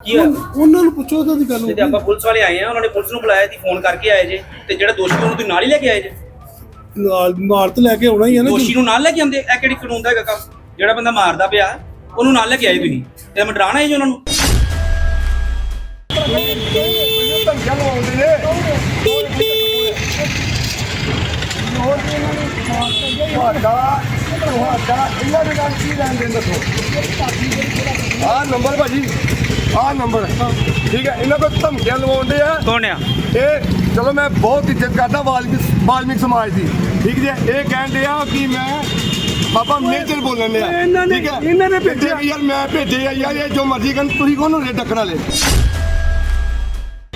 ਕੀ ਹੋਇਆ? ਉਹਨਾਂ ਨੂੰ ਪੁੱਛੋ ਉਹਨਾਂ ਦੀ ਗੱਲ ਤੇ ਆਪਾਂ ਪੁਲਿਸ ਵਾਲੇ ਆਏ ਆ ਉਹਨਾਂ ਨੇ ਪੁਲਿਸ ਨੂੰ ਬੁਲਾਇਆ ਸੀ ਫੋਨ ਕਰਕੇ ਆਏ ਜੇ ਤੇ ਜਿਹੜਾ ਦੋਸ਼ੀ ਉਹਨੂੰ ਤੁਸੀਂ ਨਾਲ ਹੀ ਲੈ ਕੇ ਆਏ ਜੇ? ਨਾਲ ਨਾਲ ਤੇ ਲੈ ਕੇ ਆਉਣਾ ਹੀ ਹੈ ਨਾ ਦੋਸ਼ੀ ਨੂੰ ਨਾਲ ਲੈ ਕੇ ਆਉਂਦੇ? ਇਹ ਕਿਹੜੀ ਕਾਨੂੰਨ ਦਾ ਹੈਗਾ ਕੰਮ? ਜਿਹੜਾ ਬੰਦਾ ਮਾਰਦਾ ਪਿਆ ਉਹਨੂੰ ਨਾਲ ਲੈ ਕੇ ਆਏ ਤੁਸੀਂ? ਤੇ ਮੈਂ ਡਰਾਣਾ ਹੈ ਜੀ ਉਹਨਾਂ ਨੂੰ? ਧਮਕੀਆਂ ਲਵਾਉਂਦੇ ਨੇ ਤੁਹਾਡਾ ਤੁਹਾਡਾ ਇਹਨਾਂ ਦੇ ਨਾਲ ਕੀ ਲੈਣ ਦੇਣ ਦੱਸੋ ਆਹ ਨੰਬਰ ਭਾਜੀ। ਆਹ ਨੰਬਰ ਠੀਕ ਹੈ ਇਹਨਾਂ ਕੋਲ ਧਮਕੀਆਂ ਲਵਾਉਂਦੇ ਆ। ਕੌਣ ਆ? ਇਹ ਚਲੋ ਮੈਂ ਬਹੁਤ ਇੱਜ਼ਤ ਕਰਦਾ ਵਾਲਮੀਕ ਵਾਲਮੀਕ ਸਮਾਜ ਦੀ। ਠੀਕ ਹੈ ਇਹ ਕਹਿੰਦੇ ਆ ਕਿ ਮੈਂ ਬਾਬਾ ਮੇਜਰ ਬੋਲਣ ਲਿਆ ਇਹਨਾਂ ਨੇ- ਠੀਕ ਹੈ? ਇਹਨਾਂ ਨੇ ਭੇਜੇ ਯਾਰ ਮੈਂ ਭੇਜੇ ਆ ਯਾਰ ਇਹ ਜੋ ਮਰਜ਼ੀ ਕਰਨ ਤੁਸੀਂ ਕੋਣ ਹੋ? ਡੱਕਣ ਵਾਲੇ।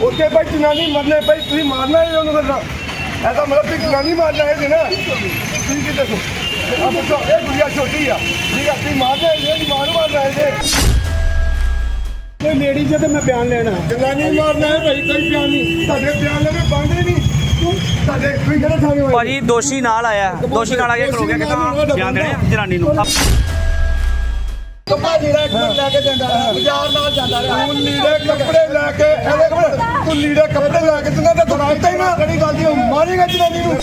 ਉੱਥੇ ਭਾਈ ਜਨਾਨੀ ਮਰਨੇ ਭਾਈ ਤੁਸੀਂ ਮਾਰਨਾ ਹੈ ਉਹਨੂੰ ਫਿਰ ਐਸਾ ਮਤਲਬ ਕਿ ਜਨਾਨੀ ਮਾਰਨਾ ਹੈ ਜੀ ਨਾ। ਤੁਸੀਂ ਕੀ ਦੱਸੋ? ਆ ਇਹ ਗੁੜੀਆ ਛੋਟੀ ਆ। ਠੀਕ ਆ ਤੁਸੀਂ ਮਾਰਨਾ ਹੈ ਜੀ ਮਾਰ ਮਾਰਨਾ ਹੈ ਜੀ ਕੋਈ ਲੇਡੀ ਜੇ ਤੇ ਮੈਂ ਬਿਆਨ ਲੈਣਾ ਜਨਾਨੀ ਮਾਰਨਾ ਹੈ ਭਾਈ ਕੋਈ ਬਿਆਨ ਨਹੀਂ। ਤੁਹਾਡੇ ਬਿਆਨ ਲੈਣੇ ਬੰਦੇ ਨਹੀਂ। ਤੁਹਾਡੇ ਤੁਸੀਂ ਕਿਹੜੇ ਥਾਣੇ ਹੋਏ ਭਾਜੀ ਦੋਸ਼ੀ ਨਾਲ ਆਇਆ। ਦੋਸ਼ੀ ਨਾਲ ਆ ਕੇ ਖਲੋ ਗਿਆ ਕਿ ਤਾਂ ਬਿਆਨ ਦੇਣੇ ਜਨਾਨੀ ਨੂੰ। ਕੱਪੜਾ ਲੀੜਾ ਮਿੰਟ ਲੈ ਕੇ ਜਾਂਦਾ ਰਿਹਾ। ਬਾਜ਼ਾਰ ਨਾਲ ਜਾਂਦਾ ਰਿਹਾ। ਤੂੰ ਲੀੜੇ ਕੱਪੜੇ ਲੈ ਕੇ ਇਹਦੇ ਕੱਪੜੇ ਤੂੰ ਲੀੜੇ ਕੱਪੜੇ ਲੈ ਕੇ ਤੂੰ ਤਾਂ ਦੁਕਾਨ ਤੇ ਹੀ ਨਾ ਕਿਹੜੀ ਗੱਲ ਦੀ ਮਾਰੇਗਾ ਜਨਾਨੀ ਨੂੰ।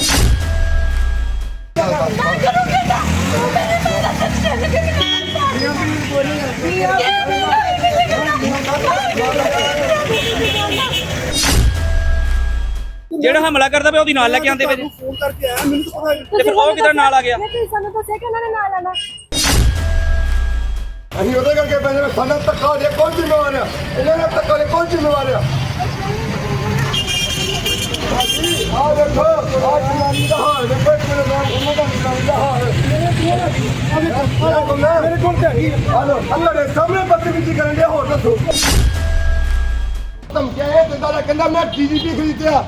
ਜਿਹੜਾ ਹਮਲਾ ਕਰਦਾ ਪਿਆ ਉਹਦੀ ਨਾਲ ਲੈ ਕੇ ਆਉਂਦੇ ਪਏ ਜੀ ਫੋਨ ਕਰਕੇ ਆਇਆ ਮੈਨੂੰ ਤਾਂ ਪਤਾ ਤੇ ਫਿਰ ਉਹ ਕਿੱਦਾਂ ਨਾਲ ਆ ਗਿਆ? ਤੁਸੀਂ ਸਾਨੂੰ ਦੱਸਿਆ ਕਿ ਉਹਨਾਂ ਨੇ ਨਾਲ ਆਣਾ ਅਸੀਂ ਉਹਦੇ ਕਰਕੇ ਪੈਸੇ ਸਾਡਾ ਧੱਕਾ ਹੋ ਜਾਏ ਕੌਣ ਜ਼ਿੰਮੇਵਾਰ ਆ। ਇਹਨਾਂ ਦਾ ਧੱਕਾ ਹੋ ਕੌਣ ਜ਼ਿੰਮੇਵਾਰ ਆ। ਆ ਦੇਖੋ ਆ ਜਨਾਨੀ ਦਾ ਹਾਲ ਦੇਖੋ ਇੱਕ ਮੇਰੇ ਨਾਲ ਉਹਨਾਂ ਦਾ ਜਨਾਨੀ ਦਾ ਹਾਲ ਮੇਰੇ ਕੋਲ ਤੇ ਹੈਗੀ ਹਲੋ ਅੱਲਾ ਦੇ ਸਾਹਮਣੇ ਬਦਤਮੀਜ਼ੀ ਕਰਨ ਦੇ ਹੋਰ ਦੱਸੋ ਧਮਕਿਆ ਇਹ ਦਿੰਦਾ ਰਿਹਾ ਕਹਿੰਦਾ ਮੈਂ ਡੀਜੀਪੀ ਖਰੀਦਿਆ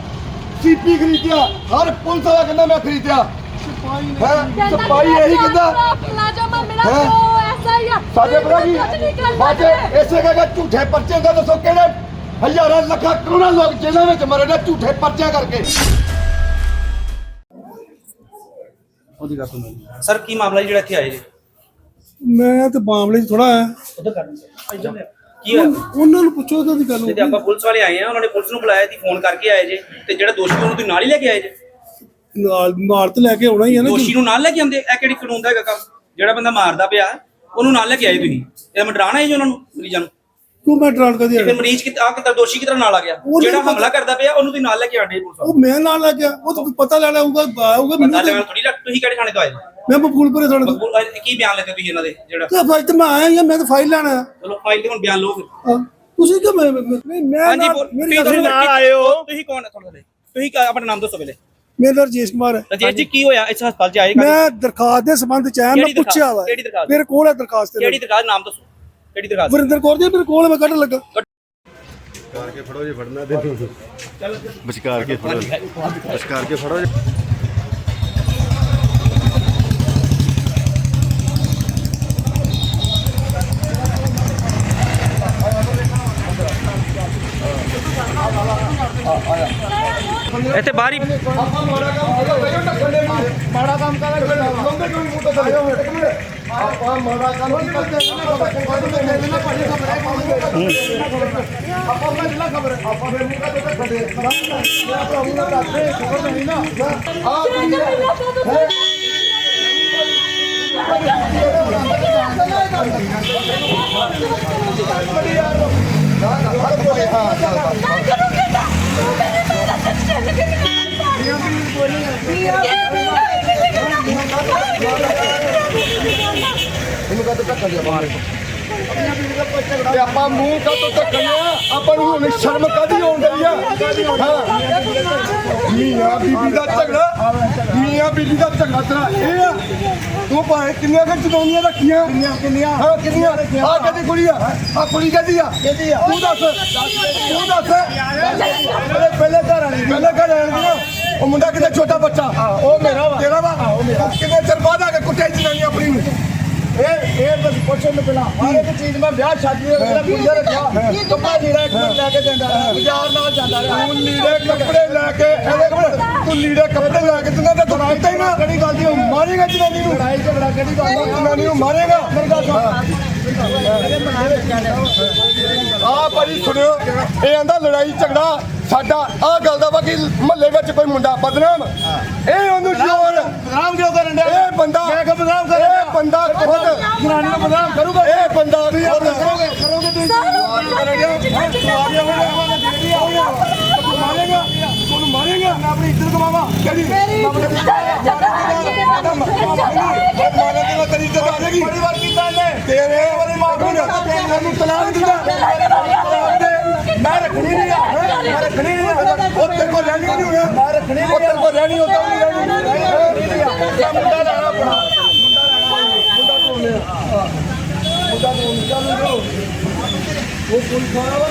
ਸੀਪੀ ਖਰੀਦਿਆ ਹਰ ਪੁਲਿਸ ਵਾਲਾ ਕਹਿੰਦਾ ਮੈਂ ਖਰੀਦਿਆ ਹੈ ਸਪਾਈ ਇਹੀ ਕਹਿੰਦਾ ਪਲਾਜਾ ਮੇਰਾ ਹੈਂ? ਜੋ ਐਸਾ ਹੀ ਆ ਸਾਡੇ ਬਾਜੇ ਸਕਦੇ। ਇਸੇ ਕਰਕੇ ਝੂਠੇ ਪਰਚੇ ਦਾ ਦੱਸੋ ਕਿਹੜੇ ਹਜ਼ਾਰਾਂ ਲੱਖਾਂ ਕਰੋੜਾਂ ਲੋਕ ਜੇਲ੍ਹਾਂ ਵਿੱਚ ਮਰੇ ਨੇ ਝੂਠੇ ਪਰਚਿਆਂ ਕਰਕੇ। ਉਹਦੀ ਗੱਲ ਸੁਣੋ ਸਰ ਕੀ ਮਾਮਲਾ ਜੀ ਜਿਹੜਾ ਇੱਥੇ ਆਏ ਜੀ? ਮੈਂ ਤੇ ਮਾਮਲੇ 'ਚ ਥੋੜਾ ਆਇਆ। ਉਧਰ ਕਰ ਕੀ ਹੋਇਆ? ਉਹਨਾਂ ਨੂੰ ਪੁੱਛੋ ਉਹਨਾਂ ਦੀ ਗੱਲ ਤੇ ਆਪਾਂ ਪੁਲਿਸ ਵਾਲੇ ਆਏ ਆ ਉਹਨਾਂ ਨੇ ਪੁਲਿਸ ਨੂੰ ਬੁਲਾਇਆ ਸੀ ਫੋਨ ਕਰਕੇ ਆਏ ਜੇ। ਤੇ ਜਿਹੜਾ ਦੋਸ਼ੀ ਉਹਨੂੰ ਤੁਸੀਂ ਨਾਲ ਹੀ ਲੈ ਕੇ ਆਏ ਜੇ? ਨਾਲ ਨਾਲ ਤੇ ਲੈ ਕੇ ਆਉਣਾ ਹੀ ਹੈ ਨਾ ਦੋਸ਼ੀ ਨੂੰ ਨਾਲ ਲੈ ਕੇ ਆਉਂਦੇ? ਇਹ ਕਿਹੜੀ ਕਾਨੂੰਨ ਦਾ ਹੈਗਾ ਕੰਮ? ਜਿਹੜਾ ਬੰਦਾ ਮਾਰਦਾ ਪਿਆ ਉਹਨੂੰ ਨਾਲ ਲੈ ਕੇ ਆਏ ਤੁਸੀਂ? ਤੇ ਮੈਂ ਡਰਾਣਾ ਹੈ ਜੀ ਉਹਨਾਂ ਨੂੰ ਮਰੀਜ਼ਾਂ ਨੂੰ? ਕਿਉਂ ਮੈਂ ਡਰਾਣ ਕਦੀ ਤੇ ਫਿਰ ਮਰੀਜ਼ ਕਿ ਆ ਕਿਤਾ ਦੋਸ਼ੀ ਕਿਤਰਾ ਨਾਲ ਆ ਗਿਆ। ਉਹ ਜਿਹੜਾ ਨਹੀਂ ਹਮਲਾ ਕਰਦਾ ਪਿਆ ਉਹਨੂੰ ਤੁਸੀਂ ਨਾਲ ਲੈ ਕੇ ਆਂਦੇ ਪੁਲਿਸ ਵਾਲੇ। ਉਹ ਮੈਂ ਨਾਲ ਲੱਗ ਗਿਆ ਉਹ ਤਾਂ ਪਤਾ ਲੈਣਾ ਆਊਗਾ ਮੈਨੂੰ ਪਤਾ ਤੇ- ਲੈਣਾ ਥੋੜੀ ਲੱਗ ਤੁਸੀਂ ਕਿਹੜੇ ਥਾਣੇ ਤੋਂ ਆਏ ਜੀ? ਮੈਂ ਥੋੜਾ ਮਕਬੂਲ ਅਹ ਕੀ ਬਿਆਨ ਲੈਂਦੇ ਤੁਸੀਂ ਇਹਨਾਂ ਦੇ ਜਿਹੜਾ ਤੇ ਫਾਈਲ ਤੇ ਮੈਂ ਆਇਆ ਹੀ ਆ, ਮੈਂ ਤਾਂ ਫਾਈਲ ਲੈਣਾ ਆ ਚਲੋ ਫਾਈਲ ਤੇ ਹੁਣ ਬਿਆਨ ਲਓ ਫਿਰ। ਹਾਂ, ਤੁਸੀਂ ਕਿ ਮੈਂ ਮੈਂ- ਨਹੀਂ ਮੈਂ ਹਾਂਜੀ ਨਾਲ- ਬੋਲ- ਮੇਰੀ ਤੁਸੀਂ ਗੱਲ ਨਾਲ ਆਏ ਹੋ। ਤੁਸੀਂ ਕੌਣ ਹੈ ਤੁਹਾਡੇ ਲਈ ਤੁਸੀਂ ਕਾ- ਆਪਣਾ ਨਾਮ ਦੱਸੋ ਪਹਿਲੇ। ਮੇਰਾ ਨਾਮ ਰਜੇਸ਼ ਕੁਮਾਰ ਹੈ। ਰਜੇਸ਼ ਜੀ ਕੀ ਹੋਇਆ? ਇਸ ਹਸਪਤਾਲ 'ਚ ਆਏ ਕਾਹਦੇ- ਮੈਂ ਦਰਖਾਸਤ ਦੇ ਸੰਬੰਧ ਚ ਆਇਆ ਮੈਂ ਕਿਹੜੀ? ਪੁੱਛਿਆ ਵਾ। ਕਿਹੜੀ ਦਰਖਾਸਤ? ਮੇਰੇ ਕੋਲ ਹੈ ਦਰਖਾਸਤ ਕਿਹੜੀ ਦਰਖਾਸਤ? ਨਾਮ ਦੱਸੋ। ਕਿਹੜੀ ਦਰਖਾਸਤ ਵਰਿੰਦਰ ਕੌਰ ਦੀ ਮੇਰੇ ਕੋਲ ਮੈਂ ਕੱਢ ਲੱਗਾ। ਕਰਕੇ ਫੜੋ ਜੇ ਫੜਨਾ ਤੇ ਵਿਚਕਾਰ ਕੇ ਫੜੋ ਵਿਚਕਾਰ ਕੇ ਫੜੋ ਜੇ। ਇੱਥੇ ਬਾਹਰ ਹੀ। ਮਾੜਾ ਕੰਮ ਕਰੋ ਬਈ ਢੱਕਣ ਦੇ ਮਾਰੇ ਮਾੜਾ ਕੰਮ ਫਿਰ ਲੰਬੇ ਕਿਉਂ ਮੂੰਹ ਤੋਂ। ਥੱਲੇ ਇੱਕ ਮਿੰਟ ਆਪਾਂ ਮਾੜਾ ਕੰਮ ਨਹੀਂ ਕਰਦੇ ਨਾ ਪੜੀ ਖਬਰ ਹੈ ਆਪਾਂ ਮੈਂ ਜਿਹੜਾ ਤੋਂ ਢੱਕਣ ਦੇ ਆਪਾਂ ਮੂੰਹ ਤੋਂ ਕੀ ਬਾਹਰ। ਤੇ ਆਪਾਂ ਮੂੰਹ ਕਾ ਢੱਕਣ ਆ? ਆਪਾਂ ਨੂੰ ਹੁਣ ਸ਼ਰਮ ਕਾਦੀ ਆਉਣ ਡਈ ਆ? ਹਾਂ। ਮੀਆਂ ਬੀਬੀ ਦਾ ਝਗੜਾ ਮੀਆਂ ਬੀਬੀ ਦਾ ਝਗੜਾ ਤੇਰਾ ਇਹ ਆ। ਤੂੰ ਭਾਵੇਂ ਕਿੰਨੀਆਂ ਕੁ ਚਨੌਨੀਆਂ ਰੱਖੀਆਂ। ਕਿੰਨੀਆਂ ਕਿੰਨੀਆਂ? ਹਾਂ ਕਿੰਨੀਆਂ? ਆ ਕਦੀ ਕੁੜੀ ਆ? ਆ ਕੁੜੀ ਕਦੀ ਆ? ਕਿਹਦੀ ਆ? ਤੂੰ ਦੱਸ ਤੂੰ ਦੱਸ। ਪਹਿਲੇ ਘਰ ਵਾਲੀ ਪਹਿਲੇ ਘਰ ਵਾਲੀ ਉਹ ਮੁੰਡਾ ਕਿਤੇ ਛੋਟਾ ਬੱਚਾ। ਉਹ ਮੇਰਾ ਵਾ। ਤੇਰਾ ਵਾ? ਉਹ ਮੇਰਾ। ਕਿੰਨੇ ਚਿਰ ਬਾਅਦ ਆ ਕੇ ਕੁੱਟਿਆ ਜਨਾਨੀ ਆਪਣੀ ਨੂੰ? ਇਹ ਇਹ ਬਸ ਪੁੱਛਣ ਨੂੰ। ਪਹਿਲਾਂ ਹਰ ਇੱਕ ਚੀਜ਼ ਮੈਂ ਵਿਆਹ ਸ਼ਾਦੀ ਦੇ ਜਿਹੜਾ ਕੁੜੀਆਂ ਰੱਖਿਆ। ਕੱਪੜਾ ਲੀੜਾ ਇੱਕ ਮਿੰਟ ਲੈ ਕੇ ਜਾਂਦਾ ਰਿਹਾ। ਬਾਜ਼ਾਰ ਨਾਲ ਜਾਂਦਾ ਰਿਹਾ। ਤੂੰ ਲੀੜੇ ਕੱਪੜੇ ਲੈ ਕੇ ਇਹਦੇ ਕੋਲ ਤੂੰ ਲੀੜੇ ਕੱਪੜੇ ਲੈ ਕੇ ਤੂੰ ਤਾਂ ਦੁਕਾਨ ਤੇ ਹੀ ਨਾ। ਕਿਹੜੀ ਗੱਲ ਦੀ ਉਹ ਮਾਰੇਗਾ ਜਨਾਨੀ ਨੂੰ। ਲੜਾਈ ਝਗੜਾ ਕਿਹੜੀ ਗੱਲ ਦੀ ਜਨਾਨੀ ਨੂੰ ਮਾਰੇਗਾ। ਮੇਰੀ ਗੱਲ ਸੁਣ। ਆ ਭਾਜੀ ਸੁਣਿਓ। ਇਹ ਆਂਦਾ ਲੜਾਈ ਝਗੜਾ ਸਾਡਾ ਆ ਗੱਲ ਦਾ ਵਾ ਕਿ ਮਹੱਲੇ ਵਿੱਚ ਕੋਈ ਮੁੰਡਾ ਬਦਨਾਮ ਇਹ ਉਹਨੂੰ ਜੋਰ। ਬਦਨਾਮ ਕਿਉਂ ਕਰਨ ਡਿਆ? ਇਹ ਬੰਦਾ ਮੈਂ ਕਿ ਬਦਨਾਮ ਕਰ ਇਹ ਬੰਦਾ ਖੁਦ ਜਨਾਨੀ ਨੂੰ ਬਦਨਾਮ ਕਰੂਗਾ। ਇਹ ਬੰਦਾ ਵੀ ਕਰੋਗੇ ਕਰੋਗੇ ਤੁਸੀਂ? ਮਾਰੇਗਾ। ਤੁਹਾਨੂੰ ਮਾਰੇਗਾ। ਮੈਂ ਆਪਣੀ ਇੱਜ਼ਤ ਕਮਾਵਾ ਕਿਹੜੀ ਮੇਰੀ ਮਾਰੇ ਤੇ ਤੇਰੀ ਇੱਜ਼ਤ ਆ ਜਾਏਗੀ। ਬੜੀ ਵਾਰ ਕੀਤਾ ਇਹਨੇ। ਤੇਰੇ ਵਾਲੀ ਨੂੰ ਤੈਨੂੰ ਤਲਾਕ ਦਿੰਦਾ ਮੈਂ ਰੱਖਣੀ ਨਹੀਂ ਆ। ਮੈਂ ਰੱਖਣੀ ਨਹੀਂ ਆ। ਉਹ ਤੇਰੇ ਕੋਲ ਰਹਿਣੀ ਨਹੀਂ ਹੋਣਾ। ਮੈਂ ਰੱਖਣੀ ਨਹੀਂ ਤੇਰੇ ਕੋਲ ਰਹਿਣੀ ਹੁੰਦਾ ਨਹੀਂ ਰਹਿਣੀ ਮੁੰਡਾ ਲੈਣਾ ਆਪਣਾ। ਮੁੰਡਾ ਢੋਣੇ ਮੁੰਡਾ ਢੋਣੇ ਚੱਲ ਉਹ ਕੋਈ ਖਾਣਾ ਵਾ